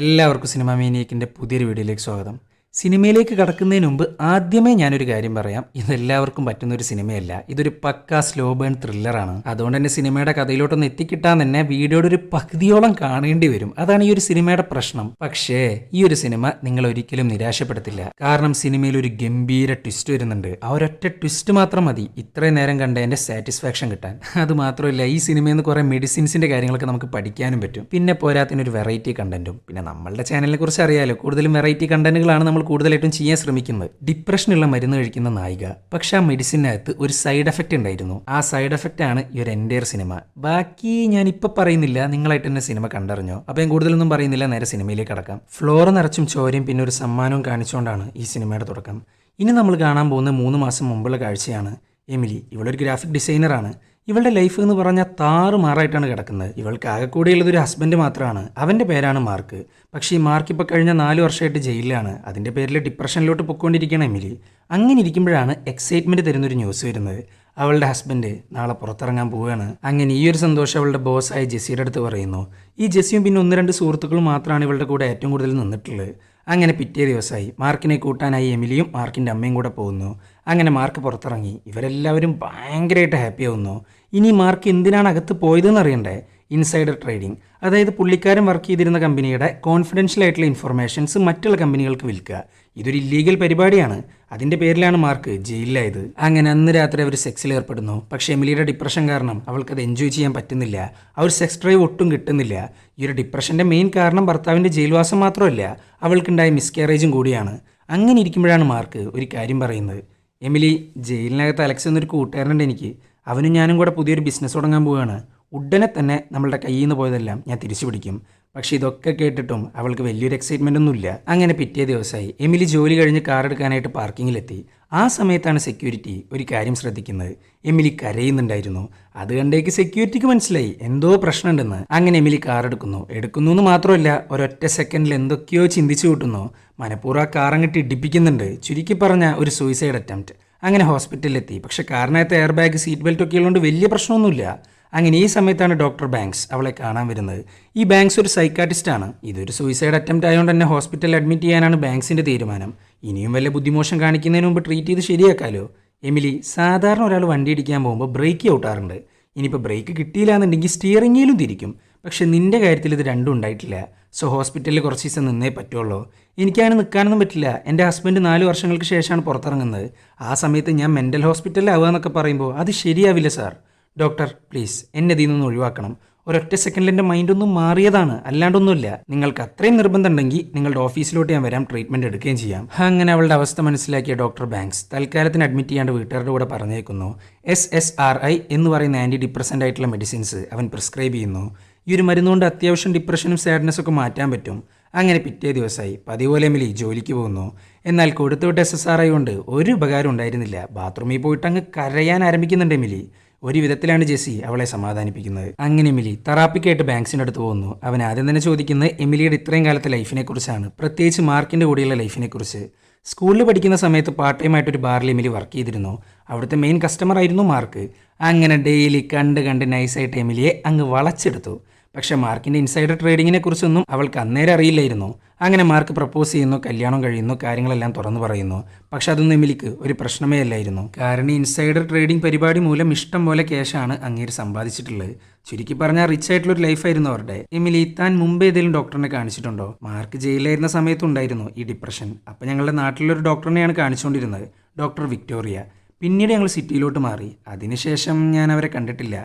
എല്ലാവർക്കും സിനിമ മീനിയക്കിന്റെ പുതിയൊരു വീഡിയോയിലേക്ക് സ്വാഗതം. സിനിമയിലേക്ക് കടക്കുന്നതിന് മുമ്പ് ആദ്യമേ ഞാനൊരു കാര്യം പറയാം. ഇതെല്ലാവർക്കും പറ്റുന്ന ഒരു സിനിമയല്ല. ഇതൊരു പക്ക സ്ലോ ബേൺ ത്രില്ലറാണ് അതുകൊണ്ട് തന്നെ സിനിമയുടെ കഥയിലോട്ടൊന്ന് എത്തിക്കിട്ടാൻ തന്നെ വീഡിയോയുടെ ഒരു പകുതിയോളം കാണേണ്ടി വരും. അതാണ് ഈ ഒരു സിനിമയുടെ പ്രശ്നം. പക്ഷേ ഈ ഒരു സിനിമ നിങ്ങൾ ഒരിക്കലും നിരാശപ്പെടുത്തില്ല. കാരണം സിനിമയിൽ ഒരു ഗംഭീര ട്വിസ്റ്റ് വരുന്നുണ്ട്. ആ ഒരൊറ്റ ട്വിസ്റ്റ് മാത്രം മതി. ഇത്രയും നേരം കണ്ട എന്റെ സാറ്റിസ്ഫാക്ഷൻ കിട്ടാൻ. അത് മാത്രമല്ല ഈ സിനിമയിൽ നിന്ന് കുറേ മെഡിസിൻസിന്റെ കാര്യങ്ങളൊക്കെ നമുക്ക് പഠിക്കാനും പറ്റും. പിന്നെ പോരാത്തിനൊരു വെറൈറ്റി കണ്ടന്റും പിന്നെ നമ്മളുടെ ചാനലിനെ കുറിച്ച് അറിയാലോ. കൂടുതലും വെറൈറ്റി കണ്ടന്റുകളാണ് നമ്മൾ കൂടുതലായിട്ടും ചെയ്യാൻ ശ്രമിക്കുന്നത് ഡിപ്രഷനുള്ള മരുന്ന് കഴിക്കുന്ന നായിക. പക്ഷെ ആ മെഡിസിനകത്ത് ഒരു സൈഡ് എഫക്റ്റ് ഉണ്ടായിരുന്നു. ആ സൈഡ് എഫക്റ്റ് ആണ് ഈ ഒരു എന്റെ സിനിമ. ബാക്കി ഞാൻ ഇപ്പൊ പറയുന്നില്ല നിങ്ങളായിട്ട് തന്നെ സിനിമ കണ്ടറിഞ്ഞോ. അപ്പൊ ഞാൻ കൂടുതലൊന്നും പറയുന്നില്ല നേരെ സിനിമയിലേക്ക് കടക്കാം. ഫ്ലോർ നിറച്ചും ചോരയും പിന്നെ ഒരു സമ്മാനവും കാണിച്ചുകൊണ്ടാണ് ഈ സിനിമയുടെ തുടക്കം. ഇനി നമ്മൾ കാണാൻ പോകുന്ന മൂന്ന് മാസം മുമ്പുള്ള കാഴ്ചയാണ്. എമിലി ഇവളൊരു ഗ്രാഫിക് ഡിസൈനറാണ്. ഇവളുടെ ലൈഫ് എന്ന് പറഞ്ഞാൽ താറുമാറായിട്ടാണ് കിടക്കുന്നത്. ഇവൾക്ക് ആകെ കൂടിയുള്ളത് ഒരു ഹസ്ബൻഡ് മാത്രമാണ്. അവന്റെ പേരാണ് മാർക്ക്. പക്ഷേ ഈ മാർക്ക് ഇപ്പോൾ കഴിഞ്ഞ നാല് വർഷമായിട്ട് ജയിലിലാണ്. അതിന്റെ പേരിൽ ഡിപ്രഷനിലോട്ട് പൊയ്ക്കൊണ്ടിരിക്കുകയാണ് എമിലി. അങ്ങനെ ഇരിക്കുമ്പോഴാണ് എക്സൈറ്റ്മെന്റ് തരുന്നൊരു ന്യൂസ് വരുന്നത്. അവളുടെ ഹസ്ബൻഡ് നാളെ പുറത്തിറങ്ങാൻ പോവുകയാണ്. അങ്ങനെ ഈ ഒരു സന്തോഷം അവളുടെ ബോസായ ജെസ്സിയുടെ അടുത്ത് പറയുന്നു. ഈ ജെസ്സിയും പിന്നെ ഒന്ന് രണ്ട് സുഹൃത്തുക്കളും മാത്രമാണ് ഇവളുടെ കൂടെ ഏറ്റവും കൂടുതൽ നിന്നിട്ടുള്ളത്. അങ്ങനെ പിറ്റേ ദിവസമായി മാർക്കിനെ കൂട്ടാനായി എമിലിയും മാർക്കിന്റെ അമ്മയും കൂടെ പോകുന്നു. അങ്ങനെ മാർക്ക് പുറത്തിറങ്ങി. ഇവരെല്ലാവരും ഭയങ്കരമായിട്ട് ഹാപ്പി ആവുന്നു. ഇനി മാർക്ക് എന്തിനാണ് അകത്ത് പോയതെന്ന് അറിയണ്ടേ? ഇൻസൈഡർ ട്രേഡിംഗ് അതായത് പുള്ളിക്കാരൻ വർക്ക് ചെയ്തിരുന്ന കമ്പനിയുടെ കോൺഫിഡൻഷ്യൽ ആയിട്ടുള്ള ഇൻഫർമേഷൻസ് മറ്റുള്ള കമ്പനികൾക്ക് വിൽക്കുക. ഇതൊരു ഇല്ലീഗൽ പരിപാടിയാണ്. അതിന്റെ പേരിലാണ് മാർക്ക് ജയിലിലായത്. അങ്ങനെ അന്ന് രാത്രി അവർ സെക്സിൽ ഏർപ്പെടുന്നു. പക്ഷേ എമിലിയുടെ ഡിപ്രഷൻ കാരണം അവൾക്കത് എൻജോയ് ചെയ്യാൻ പറ്റുന്നില്ല. ആ ഒരു സെക്സ് ഡ്രൈവ് ഒട്ടും കിട്ടുന്നില്ല. ഈ ഒരു ഡിപ്രഷന്റെ മെയിൻ കാരണം ഭർത്താവിന്റെ ജയിൽവാസം മാത്രമല്ല അവൾക്കുണ്ടായ മിസ്കാരേജും കൂടിയാണ്. അങ്ങനെ ഇരിക്കുമ്പോഴാണ് മാർക്ക് ഒരു കാര്യം പറയുന്നത്. എമിലി ജയിലിനകത്ത് അലക്സ് എന്നൊരു കൂട്ടുകാരനുണ്ട് എനിക്ക്. അവനും ഞാനും കൂടെ പുതിയൊരു ബിസിനസ് തുടങ്ങാൻ പോവുകയാണ്. ഉടനെ തന്നെ നമ്മളുടെ കയ്യിൽ നിന്ന് പോയതെല്ലാം ഞാൻ തിരിച്ചു പിടിക്കും. പക്ഷേ ഇതൊക്കെ കേട്ടിട്ടും അവൾക്ക് വലിയൊരു എക്സൈറ്റ്മെന്റ് ഒന്നുമില്ല അങ്ങനെ പിറ്റേ ദിവസമായി എമിലി ജോലി കഴിഞ്ഞ് കാർ എടുക്കാനായിട്ട് പാർക്കിങ്ങിലെത്തി ആ സമയത്താണ് സെക്യൂരിറ്റി ഒരു കാര്യം ശ്രദ്ധിക്കുന്നത്. എമിലി കരയുന്നുണ്ടായിരുന്നു. അത് കണ്ടേക്ക് സെക്യൂരിറ്റിക്ക് മനസ്സിലായി. എന്തോ പ്രശ്നമുണ്ടെന്ന്. അങ്ങനെ എമിലി കാർ എടുക്കുന്നു. എടുക്കുന്നു എന്ന് മാത്രമല്ല ഒരൊറ്റ സെക്കൻഡിൽ എന്തൊക്കെയോ ചിന്തിച്ചു കൂട്ടുന്നു. മനഃപൂർവം കാർ അങ്ങോട്ട് ഇടിപ്പിക്കുന്നുണ്ട്. ചുരുക്കി പറഞ്ഞ ഒരു സൂയിസൈഡ് അറ്റംപ്റ്റ് അങ്ങനെ ഹോസ്പിറ്റലിലെത്തി. പക്ഷെ കാറിനകത്ത് എയർ ബാഗ് സീറ്റ് ബെൽറ്റ് ഒക്കെ ഉള്ളതുകൊണ്ട് വലിയ പ്രശ്നമൊന്നുമില്ല. അങ്ങനെ ഈ സമയത്താണ് ഡോക്ടർ ബാങ്ക്സ് അവളെ കാണാൻ വരുന്നത്. ഈ ബാങ്ക്സ് ഒരു സൈക്കാട്ടിസ്റ്റാണ് ഇതൊരു സൂയിസൈഡ് അറ്റംപ്റ്റ് ആയതുകൊണ്ട് തന്നെ ഹോസ്പിറ്റലിൽ അഡ്മിറ്റ് ചെയ്യാനാണ് ബാങ്ക്സിന്റെ തീരുമാനം. ഇനിയും വല്ല ബുദ്ധിമോശം കാണിക്കുന്നതിന് മുമ്പ് ട്രീറ്റ് ചെയ്ത് ശരിയാക്കാലോ? എമിലി സാധാരണ ഒരാൾ വണ്ടി ഇടിക്കാൻ പോകുമ്പോൾ ബ്രേക്ക് ഔട്ടാറുണ്ട്. ഇനിയിപ്പോൾ ബ്രേക്ക് കിട്ടിയില്ല എന്നുണ്ടെങ്കിൽ സ്റ്റിയറിംഗിലും തിരിക്കും. പക്ഷെ നിന്റെ കാര്യത്തിൽ ഇത് രണ്ടും ഉണ്ടായിട്ടില്ല. സോ ഹോസ്പിറ്റലിൽ കുറച്ച് ദിവസം നിന്നേ പറ്റുള്ളൂ. എനിക്കങ്ങനെ നിൽക്കാനൊന്നും പറ്റില്ല. എന്റെ ഹസ്ബൻഡ് നാല് വർഷങ്ങൾക്ക് ശേഷമാണ് പുറത്തിറങ്ങുന്നത്. ആ സമയത്ത് ഞാൻ മെന്റൽ ഹോസ്പിറ്റലിലാവുക എന്നൊക്കെ പറയുമ്പോൾ അത് ശരിയാവില്ല സാർ ഡോക്ടർ പ്ലീസ് എന്നെ ഇതിൽ നിന്ന് ഒഴിവാക്കണം. ഒരൊറ്റ സെക്കൻഡിൽ എന്റെ മൈൻഡ് ഒന്നും മാറിയതാണ്. അല്ലാണ്ടൊന്നുമില്ല. നിങ്ങൾക്ക് അത്രയും നിർബന്ധം ഉണ്ടെങ്കിൽ നിങ്ങളുടെ ഓഫീസിലോട്ട് ഞാൻ വരാം ട്രീറ്റ്മെന്റ് എടുക്കുകയും ചെയ്യാം. അങ്ങനെ അവളുടെ അവസ്ഥ മനസ്സിലാക്കിയ ഡോക്ടർ ബാങ്ക്സ് തൽക്കാലത്തിന് അഡ്മിറ്റ് ചെയ്യാണ്ട് വീട്ടുകാരുടെ കൂടെ പറഞ്ഞേക്കുന്നു. എസ് എസ് ആർ ഐ എന്ന് പറയുന്ന ആന്റി ഡിപ്രസന്റ് ആയിട്ടുള്ള മെഡിസിൻസ് അവൻ പ്രിസ്ക്രൈബ് ചെയ്യുന്നു. ഈ ഒരു മരുന്നുകൊണ്ട് അത്യാവശ്യം ഡിപ്രഷനും സാഡ്നെസ്സൊക്കെ മാറ്റാൻ പറ്റും. അങ്ങനെ പിറ്റേ ദിവസമായി പതിപോലെ എമിലി ജോലിക്ക് പോകുന്നു. എന്നാൽ കൊടുത്തുവിട്ട് എസ് എസ് ആർ ഐ കൊണ്ട് ഒരു ഉപകാരം ഉണ്ടായിരുന്നില്ല. ബാത്റൂമിൽ പോയിട്ട് അങ്ങ് കരയാൻ ആരംഭിക്കുന്നുണ്ട് എമിലി ഒരു വിധത്തിലാണ് ജെസ്സി അവളെ സമാധാനിപ്പിക്കുന്നത്. അങ്ങനെ എമിലി തെറാപ്പിക്കായിട്ട് ബാങ്ക്സിന്റെ അടുത്ത് പോകുന്നു. അവൻ ആദ്യം തന്നെ ചോദിക്കുന്നത് എമിലിയുടെ ഇത്രയും കാലത്തെ ലൈഫിനെ കുറിച്ചാണ്. പ്രത്യേകിച്ച് മാർക്കിന്റെ കൂടെയുള്ള ലൈഫിനെ കുറിച്ച്. സ്കൂളിൽ പഠിക്കുന്ന സമയത്ത് പാർട്ട് ടൈം ആയിട്ട് ഒരു ബാറിൽ എമിലി വർക്ക് ചെയ്തിരുന്നു. അവിടുത്തെ മെയിൻ കസ്റ്റമർ ആയിരുന്നു മാർക്ക്. അങ്ങനെ ഡെയിലി കണ്ട് കണ്ട് നൈസായിട്ട് എമിലിയെ അങ്ങ് വളച്ചെടുത്തു. പക്ഷെ മാർക്കിന്റെ ഇൻസൈഡർ ട്രേഡിങ്ങിനെ കുറിച്ചൊന്നും അവൾക്ക് അന്നേരം അറിയില്ലായിരുന്നു. അങ്ങനെ മാർക്ക് പ്രപ്പോസ് ചെയ്യുന്നു കല്യാണം കഴിയുന്നു കാര്യങ്ങളെല്ലാം തുറന്നു പറയുന്നു. പക്ഷെ അതൊന്നും എമിലിക്ക് ഒരു പ്രശ്നമേ അല്ലായിരുന്നു. കാരണം ഇൻസൈഡർ ട്രേഡിംഗ് പരിപാടി മൂലം ഇഷ്ടം പോലെ ക്യാഷാണ് അങ്ങേര് സമ്പാദിച്ചിട്ടുള്ളത്. ചുരുക്കി പറഞ്ഞാൽ റിച്ച് ആയിട്ടുള്ള ഒരു ലൈഫായിരുന്നു അവരുടെ. എമിലി താൻ മുമ്പ് ഏതെങ്കിലും ഡോക്ടറിനെ കാണിച്ചിട്ടുണ്ടോ? മാർക്ക് ജയിലായിരുന്ന സമയത്തുണ്ടായിരുന്നു ഈ ഡിപ്രഷൻ അപ്പം ഞങ്ങളുടെ നാട്ടിലൊരു ഡോക്ടറിനെയാണ് കാണിച്ചുകൊണ്ടിരുന്നത് ഡോക്ടർ വിക്ടോറിയ. പിന്നീട് ഞങ്ങൾ സിറ്റിയിലോട്ട് മാറി. അതിനുശേഷം ഞാൻ അവരെ കണ്ടിട്ടില്ല.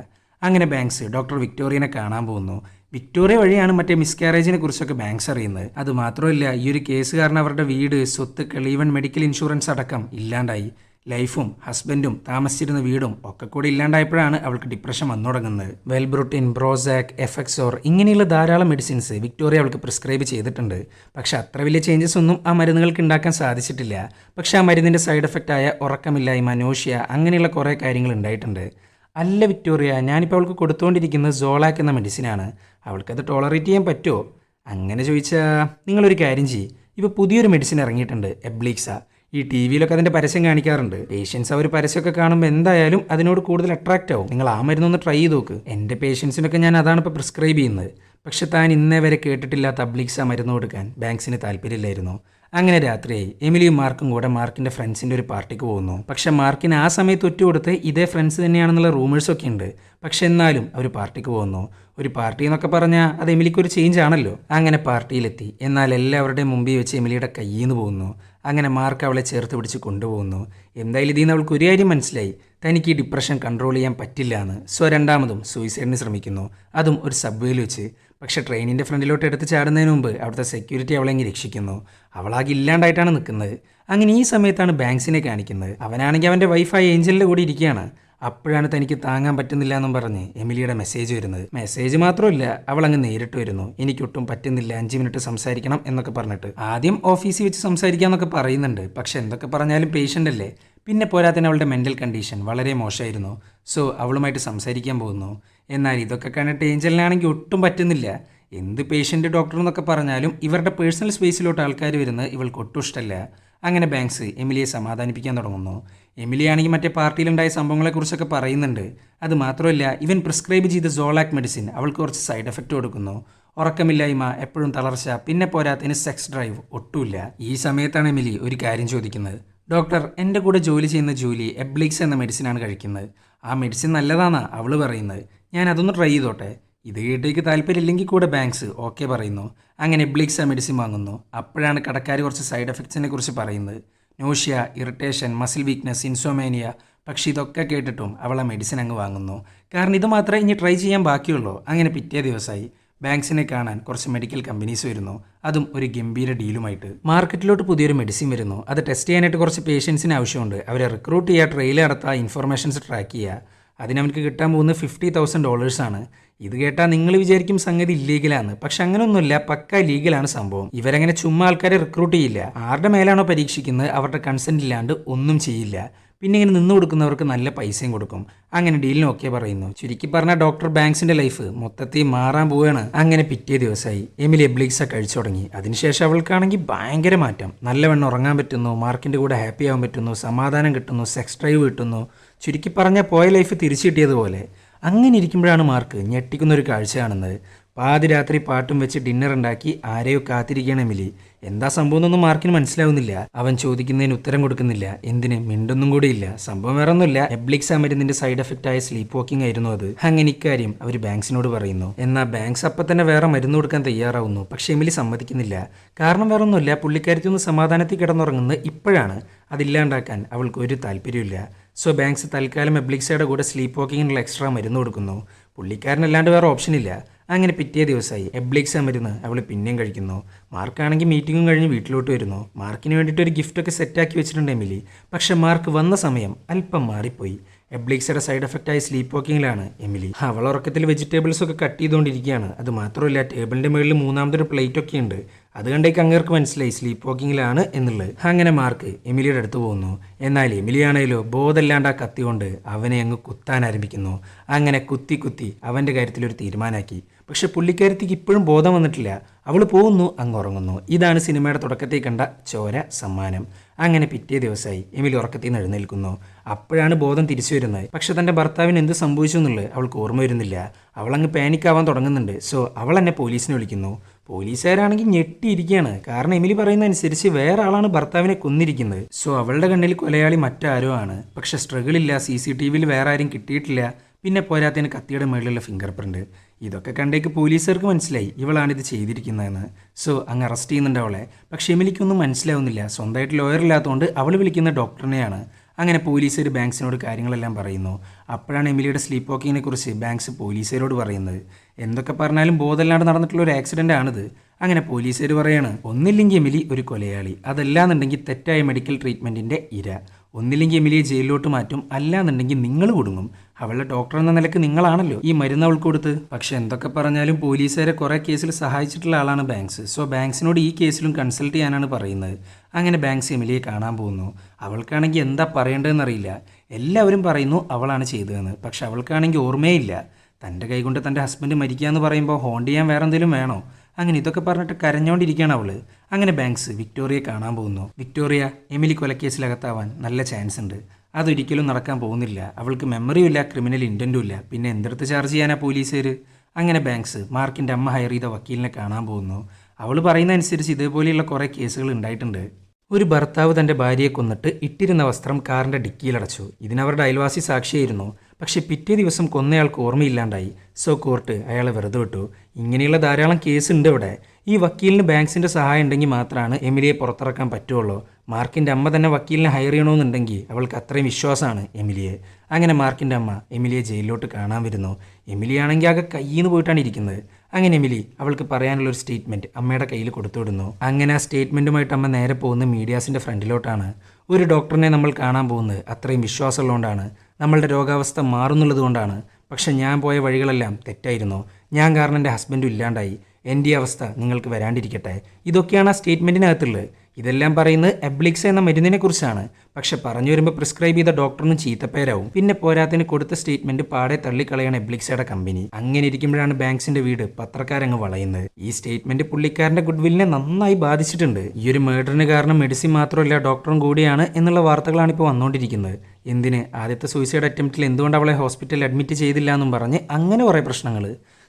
അങ്ങനെ ബാങ്ക്സ് ഡോക്ടർ വിക്ടോറിയനെ കാണാൻ പോകുന്നു. വിക്ടോറിയ വഴിയാണ് മറ്റേ മിസ്കാരേജിനെ കുറിച്ചൊക്കെ ബാങ്ക്സ് അറിയുന്നത്. അത് മാത്രമല്ല ഈ ഒരു കേസ് കാരണം അവരുടെ വീട് സ്വത്തുക്കൾ ഈവൻ മെഡിക്കൽ ഇൻഷുറൻസ് അടക്കം ഇല്ലാണ്ടായി. ലൈഫും ഹസ്ബൻഡും താമസിച്ചിരുന്ന വീടും ഒക്കെ കൂടി ഇല്ലാണ്ടായപ്പോഴാണ് അവൾക്ക് ഡിപ്രഷൻ വന്നു തുടങ്ങുന്നത്. വെൽബ്രുട്ടിൻ ബ്രോസാക് എഫക്സോർ ഇങ്ങനെയുള്ള ധാരാളം മെഡിസിൻസ് വിക്ടോറിയ അവൾക്ക് പ്രിസ്ക്രൈബ് ചെയ്തിട്ടുണ്ട്. പക്ഷെ അത്ര വലിയ ചേഞ്ചസ് ഒന്നും ആ മരുന്നുകൾക്ക് ഉണ്ടാക്കാൻ സാധിച്ചിട്ടില്ല. പക്ഷെ ആ മരുന്നിന്റെ സൈഡ് എഫക്റ്റായ ഉറക്കമില്ലായ്മ നോഷ്യ അങ്ങനെയുള്ള കുറേ കാര്യങ്ങൾ ഉണ്ടായിട്ടുണ്ട്. അല്ല വിക്ടോറിയ ഞാനിപ്പോൾ അവൾക്ക് കൊടുത്തുകൊണ്ടിരിക്കുന്നത് സോളാക്ക് എന്ന മെഡിസിനാണ് അവൾക്കത് ടോളറേറ്റ് ചെയ്യാൻ പറ്റുമോ അങ്ങനെ ചോദിച്ചാൽ നിങ്ങളൊരു കാര്യം ചെയ്യും. ഇപ്പോൾ പുതിയൊരു മെഡിസിൻ ഇറങ്ങിയിട്ടുണ്ട് എബ്ലീക്സ ഈ ടി വിയിലൊക്കെ അതിന്റെ പരസ്യം കാണിക്കാറുണ്ട്. പേഷ്യൻസ് അവർ പരസ്യമൊക്കെ കാണുമ്പോൾ എന്തായാലും അതിനോട് കൂടുതൽ അട്രാക്റ്റ് ആവും. നിങ്ങൾ ആ മരുന്നൊന്ന് ട്രൈ ചെയ്ത് നോക്ക്. എന്റെ പേഷ്യൻസിനൊക്കെ ഞാൻ അതാണ് ഇപ്പോൾ പ്രിസ്ക്രൈബ് ചെയ്യുന്നത്. പക്ഷെ താൻ ഇന്നേ വരെ കേട്ടിട്ടില്ലാത്ത അബ്ലിക്സ മരുന്ന് കൊടുക്കാൻ. ബാങ്ക്സിന് താല്പര്യമില്ലായിരുന്നു. അങ്ങനെ രാത്രിയായി. എമിലിയും മാർക്കും കൂടെ മാർക്കിന്റെ ഫ്രണ്ട്സിന്റെ ഒരു പാർട്ടിക്ക് പോകുന്നു. പക്ഷെ മാർക്കിന് ആ സമയത്ത് ഒറ്റ കൊടുത്ത് ഇതേ ഫ്രണ്ട്സ് തന്നെയാണെന്നുള്ള റൂമേഴ്സ് ഒക്കെ ഉണ്ട്. പക്ഷെ എന്നാലും അവർ പാർട്ടിക്ക് പോകുന്നു. ഒരു പാർട്ടി എന്നൊക്കെ പറഞ്ഞാൽ അത് എമിലിക്ക് ഒരു ചേഞ്ച് ആണല്ലോ. അങ്ങനെ പാർട്ടിയിലെത്തി. എന്നാൽ എല്ലാവരുടെയും മുമ്പിൽ വെച്ച് എമിലിയുടെ കയ്യിൽ നിന്ന് പോകുന്നു. അങ്ങനെ മാർക്ക് അവളെ ചേർത്ത് പിടിച്ച് കൊണ്ടുപോകുന്നു. എന്തായാലും ഇതിൽ നിന്ന് അവൾക്ക് ഒരു കാര്യം മനസ്സിലായി. തനിക്ക് ഈ ഡിപ്രഷൻ കൺട്രോൾ ചെയ്യാൻ പറ്റില്ല എന്ന്. സോ രണ്ടാമതും സൂയിസൈഡിന് ശ്രമിക്കുന്നു. അതും ഒരു സബ്വേയിൽ വെച്ച്. പക്ഷേ ട്രെയിനിന്റെ ഫ്രണ്ടിലോട്ട് എടുത്ത് ചാടുന്നതിന് മുമ്പ് അവിടുത്തെ സെക്യൂരിറ്റി അവളെ രക്ഷിക്കുന്നു. അവളാകെ ഇല്ലാണ്ടായിട്ടാണ് നിൽക്കുന്നത്. അങ്ങനെ ഈ സമയത്താണ് ബാങ്ക്സിനെ കാണിക്കുന്നത്. അവനാണെങ്കിൽ അവന്റെ വൈഫായ ഏഞ്ചലിന്റെ കൂടെ ഇരിക്കുകയാണ്. അപ്പോഴാണ് തനിക്ക് താങ്ങാൻ പറ്റുന്നില്ല എന്നും പറഞ്ഞ് എമിലിയുടെ മെസ്സേജ് വരുന്നത്. മെസ്സേജ് മാത്രമല്ല അവൾ അങ്ങ് നേരിട്ട് വരുന്നു. എനിക്കൊട്ടും പറ്റുന്നില്ല അഞ്ച് മിനിറ്റ് സംസാരിക്കണം എന്നൊക്കെ പറഞ്ഞിട്ട്. ആദ്യം ഓഫീസിൽ വെച്ച് സംസാരിക്കാമെന്നൊക്കെ പറയുന്നുണ്ട്. പക്ഷെ എന്തൊക്കെ പറഞ്ഞാലും പേഷ്യന്റ് അല്ലേ? പിന്നെ പോരാത്തന്നെ അവളുടെ മെന്റൽ കണ്ടീഷൻ വളരെ മോശമായിരുന്നു. സോ അവളുമായിട്ട് സംസാരിക്കാൻ പോകുന്നു. എന്നാൽ ഇതൊക്കെ കണ്ടിട്ട് ഏഞ്ചലിനാണെങ്കിൽ ഒട്ടും പറ്റുന്നില്ല. എന്ത് പേഷ്യന്റ് ഡോക്ടർ എന്നൊക്കെ പറഞ്ഞാലും ഇവരുടെ പേഴ്സണൽ സ്പേസിലോട്ട് ആൾക്കാർ വരുന്നത് ഇവൾക്ക് ഒട്ടും ഇഷ്ടമല്ല. അങ്ങനെ ബാങ്ക്സ് എമിലിയെ സമാധാനിപ്പിക്കാൻ തുടങ്ങുന്നു. എമിലിയാണെങ്കിൽ മറ്റേ പാർട്ടിയിലുണ്ടായ സംഭവങ്ങളെക്കുറിച്ചൊക്കെ പറയുന്നുണ്ട്. അത് മാത്രമല്ല ഇവൻ പ്രിസ്ക്രൈബ് ചെയ്ത സോളാക് മെഡിസിൻ അവൾക്ക് കുറച്ച് സൈഡ് എഫക്റ്റ് കൊടുക്കുന്നു. ഉറക്കമില്ലായ്മ എപ്പോഴും തളർച്ച പിന്നെ പോരാത്തതിന് സെക്സ് ഡ്രൈവ് ഒട്ടുമില്ല. ഈ സമയത്താണ് എമിലി ഒരു കാര്യം ചോദിക്കുന്നത്. ഡോക്ടർ എന്റെ കൂടെ ജോലി ചെയ്യുന്ന ജൂലി എബ്ലിക്സ് എന്ന മെഡിസിനാണ് കഴിക്കുന്നത്. ആ മെഡിസിൻ നല്ലതാണെന്നാണ് അവൾ പറയുന്നത്. ഞാൻ അതൊന്ന് ട്രൈ ചെയ്തോട്ടെ. ഇത് കേട്ടേക്ക് താല്പര്യമില്ലെങ്കിൽ കൂടെ ബാങ്ക്സ് ഓക്കെ പറയുന്നു. അങ്ങനെ എബ്ലിക്സ് ആ മെഡിസിൻ വാങ്ങുന്നു. അപ്പോഴാണ് കടക്കാർ കുറച്ച് സൈഡ് എഫക്ട്സിനെ കുറിച്ച് പറയുന്നത്. Nausea irritation muscle weakness insomnia പക്ഷേ ഇതൊക്കെ കേട്ടിട്ടും അവൾ ആ മെഡിസിൻ അങ്ങ് വാങ്ങുന്നു. കാരണം ഇത് മാത്രമേ ഇനി ട്രൈ ചെയ്യാൻ ബാക്കിയുള്ളൂ. അങ്ങനെ പിറ്റേ ദിവസമായി ബാങ്ക്സിനെ കാണാൻ കുറച്ച് മെഡിക്കൽ കമ്പനീസ് വരുന്നു. അതും ഒരു ഗംഭീര ഡീലുമായിട്ട് മാർക്കറ്റിലോട്ട് പുതിയൊരു മെഡിസിൻ വരുന്നു. അത് ടെസ്റ്റ് ചെയ്യാനായിട്ട് കുറച്ച് പേഷ്യൻസിന് ആവശ്യമുണ്ട്. അവരെ റിക്രൂട്ട് ചെയ്യുക ട്രെയിൽ നടത്തുക ഇൻഫർമേഷൻസ് ട്രാക്ക് ചെയ്യുക. അതിനവർക്ക് കിട്ടാൻ പോകുന്നത് ഫിഫ്റ്റി തൗസൻഡ് ഡോളേഴ്സാണ് ഇത് കേട്ടാൽ നിങ്ങൾ വിചാരിക്കും സംഗതി ഇല്ലീഗലാണ് പക്ഷെ അങ്ങനെയൊന്നുമില്ല പക്ക ലീഗലാണ് സംഭവം. ഇവരങ്ങനെ ചുമ്മാ ആൾക്കാരെ റിക്രൂട്ട് ചെയ്യില്ല. ആരുടെ മേലാണോ പരീക്ഷിക്കുന്നത് അവരുടെ കൺസെന്റ് ഇല്ലാണ്ട് ഒന്നും ചെയ്യില്ല. പിന്നെ ഇങ്ങനെ നിന്ന് കൊടുക്കുന്നവർക്ക് നല്ല പൈസയും കൊടുക്കും. അങ്ങനെ ഡീലിന് ഓക്കെ പറയുന്നു. ചുരുക്കി പറഞ്ഞ ഡോക്ടർ ബാങ്ക്സിന്റെ ലൈഫ് മൊത്തത്തിൽ മാറാൻ പോവുകയാണ് അങ്ങനെ പിറ്റേ ദിവസമായി. എമിലി എബ്ലിക്സ കഴിച്ചു തുടങ്ങി. അതിനുശേഷം അവൾക്കാണെങ്കിൽ ഭയങ്കര മാറ്റം. നല്ലവണ്ണം ഉറങ്ങാൻ പറ്റുന്നു മാർക്കിന്റെ കൂടെ ഹാപ്പി ആവാൻ പറ്റുന്നു സമാധാനം കിട്ടുന്നു സെക്സ് ഡ്രൈവ് കിട്ടുന്നു. ചുരുക്കി പറഞ്ഞ പോയ ലൈഫ് തിരിച്ചു കിട്ടിയതുപോലെ അങ്ങനെ ഇരിക്കുമ്പോഴാണ് മാർക്ക് ഞെട്ടിക്കുന്ന ഒരു കാഴ്ച കാണുന്നത് പാതിരാത്രി പാട്ടും വെച്ച് ഡിന്നർ ഉണ്ടാക്കി ആരെയോ കാത്തിരിക്കുകയാണ് എമിലി എന്താ സംഭവം എന്നൊന്നും മാർക്കിന് മനസ്സിലാവുന്നില്ല. അവൻ ചോദിക്കുന്നതിന് ഉത്തരം കൊടുക്കുന്നില്ല. എന്തിന്? മിണ്ടൊന്നും കൂടിയില്ല സംഭവം വേറെ ഒന്നുമില്ല എബ്ലിക്സ് ആ സൈഡ് എഫക്റ്റ് ആയ സ്ലീപ്പ് വാക്കിംഗ് ആയിരുന്നു അത്. അങ്ങനെ ഇക്കാര്യം അവർ ബാങ്ക്സിനോട് പറയുന്നു. എന്നാൽ ബാങ്ക്സ് അപ്പം തന്നെ വേറെ മരുന്ന് കൊടുക്കാൻ തയ്യാറാവുന്നു. പക്ഷെ എമിലി സമ്മതിക്കുന്നില്ല. കാരണം വേറെ ഒന്നുമില്ല പുള്ളിക്കാരിത്തൊന്ന് സമാധാനത്തിൽ കിടന്നുറങ്ങുന്നത് ഇപ്പോഴാണ്. അതില്ലാണ്ടാക്കാൻ അവൾക്ക് ഒരു താല്പര്യമില്ല സോ ബാങ്ക്സ് തൽക്കാലം എബ്ലിക്സയുടെ കൂടെ സ്ലീപ്പ് വാക്കിങ്ങിനുള്ള എക്സ്ട്രാ മരുന്ന് കൊടുക്കുന്നു. പുള്ളിക്കാരനല്ലാണ്ട് വേറെ ഓപ്ഷൻ ഇല്ല. അങ്ങനെ പിറ്റേ ദിവസമായി എബ്ലിക്സ മരുന്ന് അവൾ പിന്നെയും കഴിക്കുന്നു. മാർക്കാണെങ്കിൽ മീറ്റിങ്ങും കഴിഞ്ഞ് വീട്ടിലോട്ട് വരുന്നു. മാർക്കിന് വേണ്ടിയിട്ട് ഒരു ഗിഫ്റ്റൊക്കെ സെറ്റാക്കി വെച്ചിട്ടുണ്ട് എമിലി. പക്ഷേ മാർക്ക് വന്ന സമയം അല്പം മാറിപ്പോയി. എബ്ലിക്സയുടെ സൈഡ് എഫക്റ്റായി സ്ലീപ്പ് വാക്കിങ്ങിലാണ് എമിലി. അവൾ ഉറക്കത്തിൽ വെജിറ്റബിൾസ് ഒക്കെ കട്ട് ചെയ്തുകൊണ്ടിരിക്കുകയാണ്. അത് മാത്രമല്ല ടേബിളിന്റെ മുകളിൽ മൂന്നാമതൊരു പ്ലേറ്റ് ഒക്കെ ഉണ്ട്. അത് കണ്ടേക്ക് അങ്ങേർക്ക് മനസ്സിലായി സ്ലീപ്പ് വാക്കിങ്ങിലാണ് എന്നുള്ളത്. അങ്ങനെ മാർക്ക് എമിലിയുടെ അടുത്ത് പോകുന്നു. എന്നാൽ എമിലിയാണേലോ ബോധമില്ലാണ്ട് ആ കത്തി കൊണ്ട് അവനെ അങ്ങ് കുത്താൻ ആരംഭിക്കുന്നു. അങ്ങനെ കുത്തി കുത്തി അവന്റെ കാര്യത്തിൽ ഒരു തീരുമാനമാക്കി. പക്ഷെ പുള്ളിക്കാരത്തിക്ക് ഇപ്പോഴും ബോധം വന്നിട്ടില്ല. അവൾ പോകുന്നു അങ്ങ് ഉറങ്ങുന്നു. ഇതാണ് സിനിമയുടെ തുടക്കത്തിൽ കണ്ട ചോര സമ്മാനം. അങ്ങനെ പിറ്റേ ദിവസമായി എമിലി ഉറക്കത്തിൽ നിന്ന് എഴുന്നേൽക്കുന്നു. അപ്പോഴാണ് ബോധം തിരിച്ചു വരുന്നത്. പക്ഷെ തന്റെ ഭർത്താവിന് എന്ത് സംഭവിച്ചു എന്നുള്ളത് അവൾക്ക് ഓർമ്മ വരുന്നില്ല. അവളങ്ങ് പാനിക്കാവാൻ തുടങ്ങുന്നുണ്ട്. സോ അവൾ എന്നെ പോലീസിനെ വിളിക്കുന്നു. പോലീസുകാരാണെങ്കിൽ ഞെട്ടിയിരിക്കുകയാണ്. കാരണം എമിലി പറയുന്ന അനുസരിച്ച് വേറെ ആളാണ് ഭർത്താവിനെ കൊന്നിരിക്കുന്നത്. സോ അവളുടെ കണ്ണിൽ കൊലയാളി മറ്റാരോ ആണ്. പക്ഷെ സ്ട്രഗിൾ ഇല്ല സി സി ടി വിയിൽ വേറെ ആരും കിട്ടിയിട്ടില്ല. പിന്നെ പോരാത്തതിന് കത്തിയുടെ മുകളിലുള്ള ഫിംഗർ പ്രിന്റ്. ഇതൊക്കെ കണ്ടേക്ക് പോലീസുകാർക്ക് മനസ്സിലായി. ഇവളാണിത് ചെയ്തിരിക്കുന്നതെന്ന്. സോ അങ്ങ് അറസ്റ്റ് ചെയ്യുന്നുണ്ട് അവളെ. പക്ഷേ എമിലിക്കൊന്നും മനസ്സിലാവുന്നില്ല. സ്വന്തമായിട്ട് ലോയർ ഇല്ലാത്തതുകൊണ്ട് അവൾ വിളിക്കുന്ന ഡോക്ടറിനെയാണ്. അങ്ങനെ പോലീസുകാർ ബാങ്ക്സിനോട് കാര്യങ്ങളെല്ലാം പറയുന്നു. അപ്പോഴാണ് എമിലിയുടെ സ്ലീപ്പ് വാക്കിങ്ങിനെ കുറിച്ച് ബാങ്ക്സ് പോലീസുകാരോട് പറയുന്നത്. എന്തൊക്കെ പറഞ്ഞാലും ബോധമില്ലാണ്ട് നടന്നിട്ടുള്ള ഒരു ആക്സിഡന്റ് ആണിത്. അങ്ങനെ പോലീസുകാർ പറയാണ് ഒന്നില്ലെങ്കിൽ എമിലി ഒരു കൊലയാളി. അതല്ലാന്നുണ്ടെങ്കിൽ തെറ്റായ മെഡിക്കൽ ട്രീറ്റ്മെന്റിന്റെ ഇര. ഒന്നില്ലെങ്കിൽ എമിലിയെ ജയിലിലോട്ട് മാറ്റും. അല്ലാന്നുണ്ടെങ്കിൽ നിങ്ങൾ കുടുങ്ങും. അവളുടെ ഡോക്ടർ എന്ന നിലയ്ക്ക് നിങ്ങളാണല്ലോ ഈ മരുന്ന് അവൾക്ക് കൊടുത്ത്. പക്ഷെ എന്തൊക്കെ പറഞ്ഞാലും പോലീസുകാരെ കുറേ കേസിൽ സഹായിച്ചിട്ടുള്ള ആളാണ് ബാങ്ക്സ്. സോ ബാങ്ക്സിനോട് ഈ കേസിലും കൺസൾട്ട് ചെയ്യാനാണ് പറയുന്നത്. അങ്ങനെ ബാങ്ക്സ് എമിലിയെ കാണാൻ പോകുന്നു. അവൾക്കാണെങ്കിൽ എന്താ പറയേണ്ടതെന്നറിയില്ല. എല്ലാവരും പറയുന്നു അവളാണ് ചെയ്തതെന്ന്. പക്ഷെ അവൾക്കാണെങ്കിൽ ഓർമ്മയില്ല. തന്റെ കൈകൊണ്ട് തന്റെ ഹസ്ബൻഡ് മരിക്കുക എന്ന് പറയുമ്പോൾ ഹോണ്ട് ചെയ്യാൻ വേറെ എന്തെങ്കിലും വേണോ? അങ്ങനെ ഇതൊക്കെ പറഞ്ഞിട്ട് കരഞ്ഞോണ്ടിരിക്കുകയാണ് അവൾ. അങ്ങനെ ബാങ്ക്സ് വിക്ടോറിയെ കാണാൻ പോകുന്നു. വിക്ടോറിയ എമിലി കൊലക്കേസിലകത്താവാൻ നല്ല ചാൻസ് ഉണ്ട്. അതൊരിക്കലും നടക്കാൻ പോകുന്നില്ല. അവൾക്ക് മെമ്മറിയും ഇല്ല ക്രിമിനൽ ഇന്റന്റും ഇല്ല. പിന്നെ എന്തെടുത്ത് ചാർജ് ചെയ്യാനാ പോലീസുകാർ അങ്ങനെ ബാങ്ക്സ് മാർക്കിന്റെ അമ്മ ഹയർ ചെയ്ത വക്കീലിനെ കാണാൻ പോകുന്നു. അവൾ പറയുന്ന അനുസരിച്ച് ഇതേപോലെയുള്ള കുറേ കേസുകൾ ഉണ്ടായിട്ടുണ്ട്. ഒരു ഭർത്താവ് തന്റെ ഭാര്യയെ കൊന്നിട്ട് ഇട്ടിരുന്ന വസ്ത്രം കാറിന്റെ ഡിക്കിയിലടച്ചു ഇതിനവരുടെ അയൽവാസി സാക്ഷിയായിരുന്നു. പക്ഷേ പിറ്റേ ദിവസം കൊന്നയാൾക്ക് ഓർമ്മയില്ലാണ്ടായി. സോ കോർട്ട് അയാളെ വെറുതെ വിട്ടു. ഇങ്ങനെയുള്ള ധാരാളം കേസ് ഉണ്ട് ഇവിടെ. ഈ വക്കീലിന് ബാങ്ക്സിന്റെ സഹായം ഉണ്ടെങ്കിൽ മാത്രമാണ് എമിലിയെ പുറത്തിറക്കാൻ പറ്റുള്ളൂ. മാർക്കിന്റെ അമ്മ തന്നെ വക്കീലിനെ ഹയർ ചെയ്യണമെന്നുണ്ടെങ്കിൽ അവൾക്ക് അത്രയും വിശ്വാസമാണ് എമിലിയെ. അങ്ങനെ മാർക്കിന്റെ അമ്മ എമിലിയെ ജയിലിലോട്ട് കാണാൻ വരുന്നു. എമിലിയാണെങ്കിൽ ആകെ കയ്യിൽ നിന്ന് പോയിട്ടാണ് ഇരിക്കുന്നത്. അങ്ങനെ എമിലി അവൾക്ക് പറയാനുള്ള ഒരു സ്റ്റേറ്റ്മെന്റ് അമ്മയുടെ കയ്യിൽ കൊടുത്തുവിടുന്നു. അങ്ങനെ ആ സ്റ്റേറ്റ്മെന്റുമായിട്ട് അമ്മ നേരെ പോകുന്ന മീഡിയാസിന്റെ ഫ്രണ്ടിലോട്ടാണ്. ഒരു ഡോക്ടറിനെ നമ്മൾ കാണാൻ പോകുന്നത്. അത്രയും വിശ്വാസമുള്ളതുകൊണ്ടാണ്. നമ്മളുടെ രോഗാവസ്ഥ മാറുന്നുള്ളത് കൊണ്ടാണ്. പക്ഷെ ഞാൻ പോയ വഴികളെല്ലാം തെറ്റായിരുന്നു. ഞാൻ കാരണം എന്റെ ഹസ്ബൻഡും ഇല്ലാണ്ടായി. എന്റെ അവസ്ഥ നിങ്ങൾക്ക് വരാണ്ടിരിക്കട്ടെ. ഇതൊക്കെയാണ് ആ സ്റ്റേറ്റ്മെന്റിനകത്തുള്ളത് ഇതെല്ലാം പറയുന്നത് എബ്ലിക്സ് എന്ന മരുന്നിനെ കുറിച്ചാണ്. പക്ഷെ പറഞ്ഞു വരുമ്പോൾ പ്രിസ്ക്രൈബ് ചെയ്ത ഡോക്ടറിനും ചീത്തപ്പേരാവും. പിന്നെ പോരാത്തിന് കൊടുത്ത സ്റ്റേറ്റ്മെന്റ് പാടെ തള്ളിക്കളയാണ് എബ്ലിക്സയുടെ കമ്പനി അങ്ങനെ ഇരിക്കുമ്പോഴാണ് ബാങ്ക്സിന്റെ വീട് പത്രക്കാരങ്ങ് വളയുന്നത്. ഈ സ്റ്റേറ്റ്മെന്റ് പുള്ളിക്കാരന്റെ ഗുഡ്വില്ലിനെ നന്നായി ബാധിച്ചിട്ടുണ്ട്. ഈ ഒരു മേഡറിന് കാരണം മെഡിസിൻ മാത്രമല്ല ഡോക്ടറും കൂടിയാണ് എന്നുള്ള വാർത്തകളാണ് ഇപ്പോൾ വന്നുകൊണ്ടിരിക്കുന്നത് എന്തിന്? ആദ്യത്തെ സൂയിസൈഡ് അറ്റംപ്റ്റിൽ എന്തുകൊണ്ട് അവളെ ഹോസ്പിറ്റലിൽ അഡ്മിറ്റ് ചെയ്തില്ല എന്നും പറഞ്ഞ് അങ്ങനെ കുറേ പ്രശ്നങ്ങൾ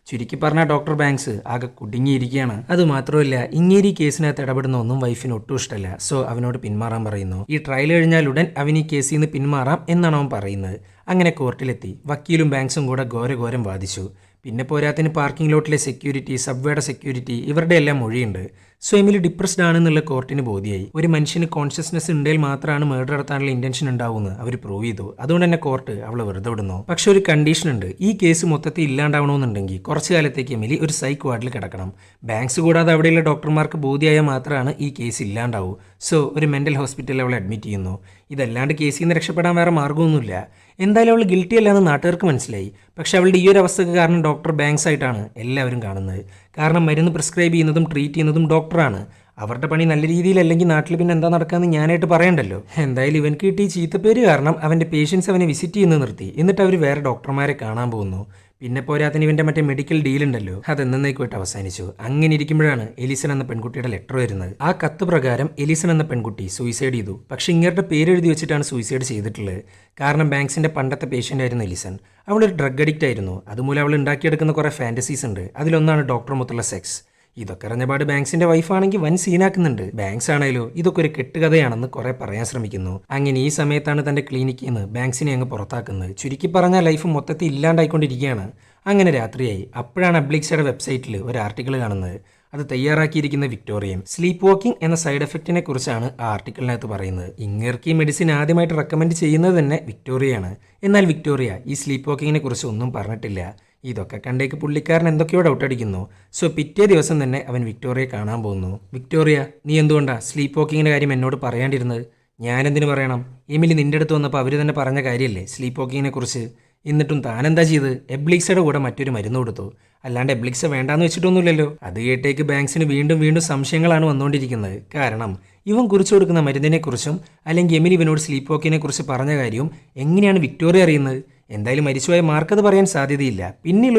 ചുരുക്കി പറഞ്ഞ ഡോക്ടർ ബാങ്ക്സ് ആകെ കുടുങ്ങിയിരിക്കുകയാണ്. അത് മാത്രമല്ല ഇങ്ങേരി കേസിനകത്ത് ഇടപെടുന്ന ഒന്നും വൈഫിന് ഒട്ടും ഇഷ്ടമല്ല സോ അവനോട് പിന്മാറാൻ പറയുന്നു. ഈ ട്രയൽ കഴിഞ്ഞാൽ ഉടൻ അവൻ ഈ കേസിൽ നിന്ന് പിന്മാറാം എന്നാണ് അവൻ പറയുന്നത്. അങ്ങനെ കോർട്ടിലെത്തി വക്കീലും ബാങ്ക്സും കൂടെ ഘോരഘോരം വാദിച്ചു. പിന്നെ പോരാത്തിന് പാർക്കിംഗ് ലോട്ടിലെ സെക്യൂരിറ്റി സബ്വേയുടെ സെക്യൂരിറ്റി ഇവരുടെ എല്ലാം മൊഴിയുണ്ട്. സോ എമിലി ഡിപ്രസ്ഡ് ആണെന്നുള്ള കോർട്ടിന് ബോധ്യമായി ഒരു മനുഷ്യന് കോൺഷ്യസ്നെസ് ഉണ്ടെങ്കിൽ മാത്രമാണ് മർഡർ നടത്താനുള്ള ഇന്റൻഷൻ ഉണ്ടാവുമെന്ന് അവർ പ്രൂവ് ചെയ്തു. അതുകൊണ്ട് തന്നെ കോർട്ട് അവളെ വെറുതെ വിടുന്നു. പക്ഷെ ഒരു കണ്ടീഷൻ ഉണ്ട്. ഈ കേസ് മൊത്തത്തിൽ ഇല്ലാണ്ടാവണമെന്നുണ്ടെങ്കിൽ കുറച്ചു കാലത്തേക്ക് എമിലി ഒരു സൈക്ക് വാർഡിൽ കിടക്കണം. ബാങ്ക്സ് കൂടാതെ അവിടെയുള്ള ഡോക്ടർമാർക്ക് ബോധ്യമായാൽ മാത്രമാണ് ഈ കേസ് ഇല്ലാണ്ടാവൂ. സോ ഒരു മെന്റൽ ഹോസ്പിറ്റലിൽ അവളെ അഡ്മിറ്റ് ചെയ്യുന്നു. ഇതല്ലാണ്ട് കേസിൽ നിന്ന് രക്ഷപ്പെടാൻ വേറെ മാർഗമൊന്നുമില്ല. എന്തായാലും അവൾ ഗിൽറ്റി അല്ലാന്ന് നാട്ടുകാർക്ക് മനസ്സിലായി. പക്ഷെ അവളുടെ ഈ ഒരു അവസ്ഥക്ക് കാരണം ഡോക്ടർ ബാങ്ക്സ് ആയിട്ടാണ് എല്ലാവരും കാണുന്നത്. കാരണം മരുന്ന് പ്രിസ്ക്രൈബ് ചെയ്യുന്നതും ട്രീറ്റ് ചെയ്യുന്നതും ഡോക്ടറാണ് അവരുടെ പണി നല്ല രീതിയിലല്ലെങ്കിൽ നാട്ടിൽ പിന്നെ എന്താ നടക്കാന്ന് ഞാനായിട്ട് പറയണ്ടല്ലോ. എന്തായാലും ഇവൻ കിട്ടിയ ചീത്തപ്പേര് കാരണം അവന്റെ പേഷ്യൻസ് അവനെ വിസിറ്റ് ചെയ്യുന്നത് നിർത്തി. എന്നിട്ട് അവർ വേറെ ഡോക്ടർമാരെ കാണാൻ പോകുന്നു. പിന്നെ പോരാത്തിന് ഇവന്റെ മറ്റേ മെഡിക്കൽ ഡീൽ ഉണ്ടല്ലോ. അത് എന്നേക്കുമായിട്ട് അവസാനിച്ചു. അങ്ങനെ ഇരിക്കുമ്പോഴാണ് എലിസൺ എന്ന പെൺകുട്ടിയുടെ ലെറ്റർ വരുന്നത്. ആ കത്ത് പ്രകാരം എലിസൺ എന്ന പെൺകുട്ടി സൂയിസൈഡ് ചെയ്തു. പക്ഷെ ഇങ്ങേരുടെ പേരെഴുതി വെച്ചിട്ടാണ് സൂയിസൈഡ് ചെയ്തിട്ടുള്ളത്. കാരണം ബാങ്ക്സിന്റെ പണ്ടത്തെ പേഷ്യന്റ് ആയിരുന്നു എലിസൺ. അവളൊരു ഡ്രഗ് അഡിക്റ്റ് ആയിരുന്നു. അതുമൂലം അവൾ ഉണ്ടാക്കിയെടുക്കുന്ന കുറേ ഫാന്റസീസ് ഉണ്ട്. അതിലൊന്നാണ് ഡോക്ടർ മൊത്തമുള്ള സെക്സ് ഇതൊക്കെ അറിഞ്ഞപാട് ബാങ്ക്സിന്റെ വൈഫാണെങ്കിൽ വൻ സീനാക്കുന്നുണ്ട് ബാങ്ക്സ് ആണേലോ ഇതൊക്കെ ഒരു കെട്ടുകഥയാണെന്ന് കുറെ പറയാൻ ശ്രമിക്കുന്നു. അങ്ങനെ ഈ സമയത്താണ് തന്റെ ക്ലിനിക്കിൽ നിന്ന് ബാങ്ക്സിനെ അങ്ങ് പുറത്താക്കുന്നത്. ചുരുക്കി പറഞ്ഞ ലൈഫ് മൊത്തത്തിൽ ഇല്ലാണ്ടായിക്കൊണ്ടിരിക്കുകയാണ്. അങ്ങനെ രാത്രിയായി. അപ്പോഴാണ് അബ്ലിക്സയുടെ വെബ്സൈറ്റിൽ ഒരു ആർട്ടിക്കിൾ കാണുന്നത്. അത് തയ്യാറാക്കിയിരിക്കുന്ന വിക്ടോറിയൻ. സ്ലീപ്പ് വാക്കിംഗ് എന്ന സൈഡ് എഫക്റ്റിനെ കുറിച്ചാണ് ആ ആർട്ടിക്കിളിനകത്ത് പറയുന്നത്. ഇങ്ങർക്ക് ഈ മെഡിസിൻ ആദ്യമായിട്ട് റെക്കമെൻഡ് ചെയ്യുന്നത് തന്നെ വിക്ടോറിയയാണ്. എന്നാൽ വിക്ടോറിയ ഈ സ്ലീപ്പ് വാക്കിങ്ങിനെ കുറിച്ച് ഒന്നും പറഞ്ഞിട്ടില്ല. ഇതൊക്കെ കണ്ടേക്ക് പുള്ളിക്കാരൻ എന്തൊക്കെയോ ഡൗട്ട് അടിക്കുന്നു. സോ പിറ്റേ ദിവസം തന്നെ അവൻ വിക്ടോറിയയെ കാണാൻ പോകുന്നു. വിക്ടോറിയ നീ എന്തുകൊണ്ടാ സ്ലീപ്പ് വോക്കിങ്ങിന്റെ കാര്യം എന്നോട് പറയാണ്ടിരുന്നത്? ഞാനെന്തിനു പറയണം? എമിലി നിന്റെ അടുത്ത് വന്നപ്പോൾ അവർ തന്നെ പറഞ്ഞ കാര്യമല്ലേ സ്ലീപ്പ് വോക്കിങ്ങിനെ കുറിച്ച്? എന്നിട്ടും താൻ എന്താ ചെയ്ത്? എബ്ലിക്സയുടെ കൂടെ മറ്റൊരു മരുന്ന് കൊടുത്തു. അല്ലാണ്ട് എബ്ലിക്സ വേണ്ടാന്ന് വെച്ചിട്ടൊന്നുമില്ലല്ലോ. അത് കേട്ടേക്ക് ബാങ്ക്സിന് വീണ്ടും വീണ്ടും സംശയങ്ങളാണ് വന്നുകൊണ്ടിരിക്കുന്നത് കാരണം ഇവൻ കുറിച്ചു കൊടുക്കുന്ന മരുന്നിനെക്കുറിച്ചും അല്ലെങ്കിൽ എമിലി ഇവനോട് സ്ലീപ്പ് വോക്കിനെ കുറിച്ച് പറഞ്ഞ കാര്യവും എങ്ങനെയാണ് വിക്ടോറിയ അറിയുന്നത്? എന്തായാലും മരിച്ചുപോയ മാർക്കത് പറയാൻ സാധ്യതയില്ല.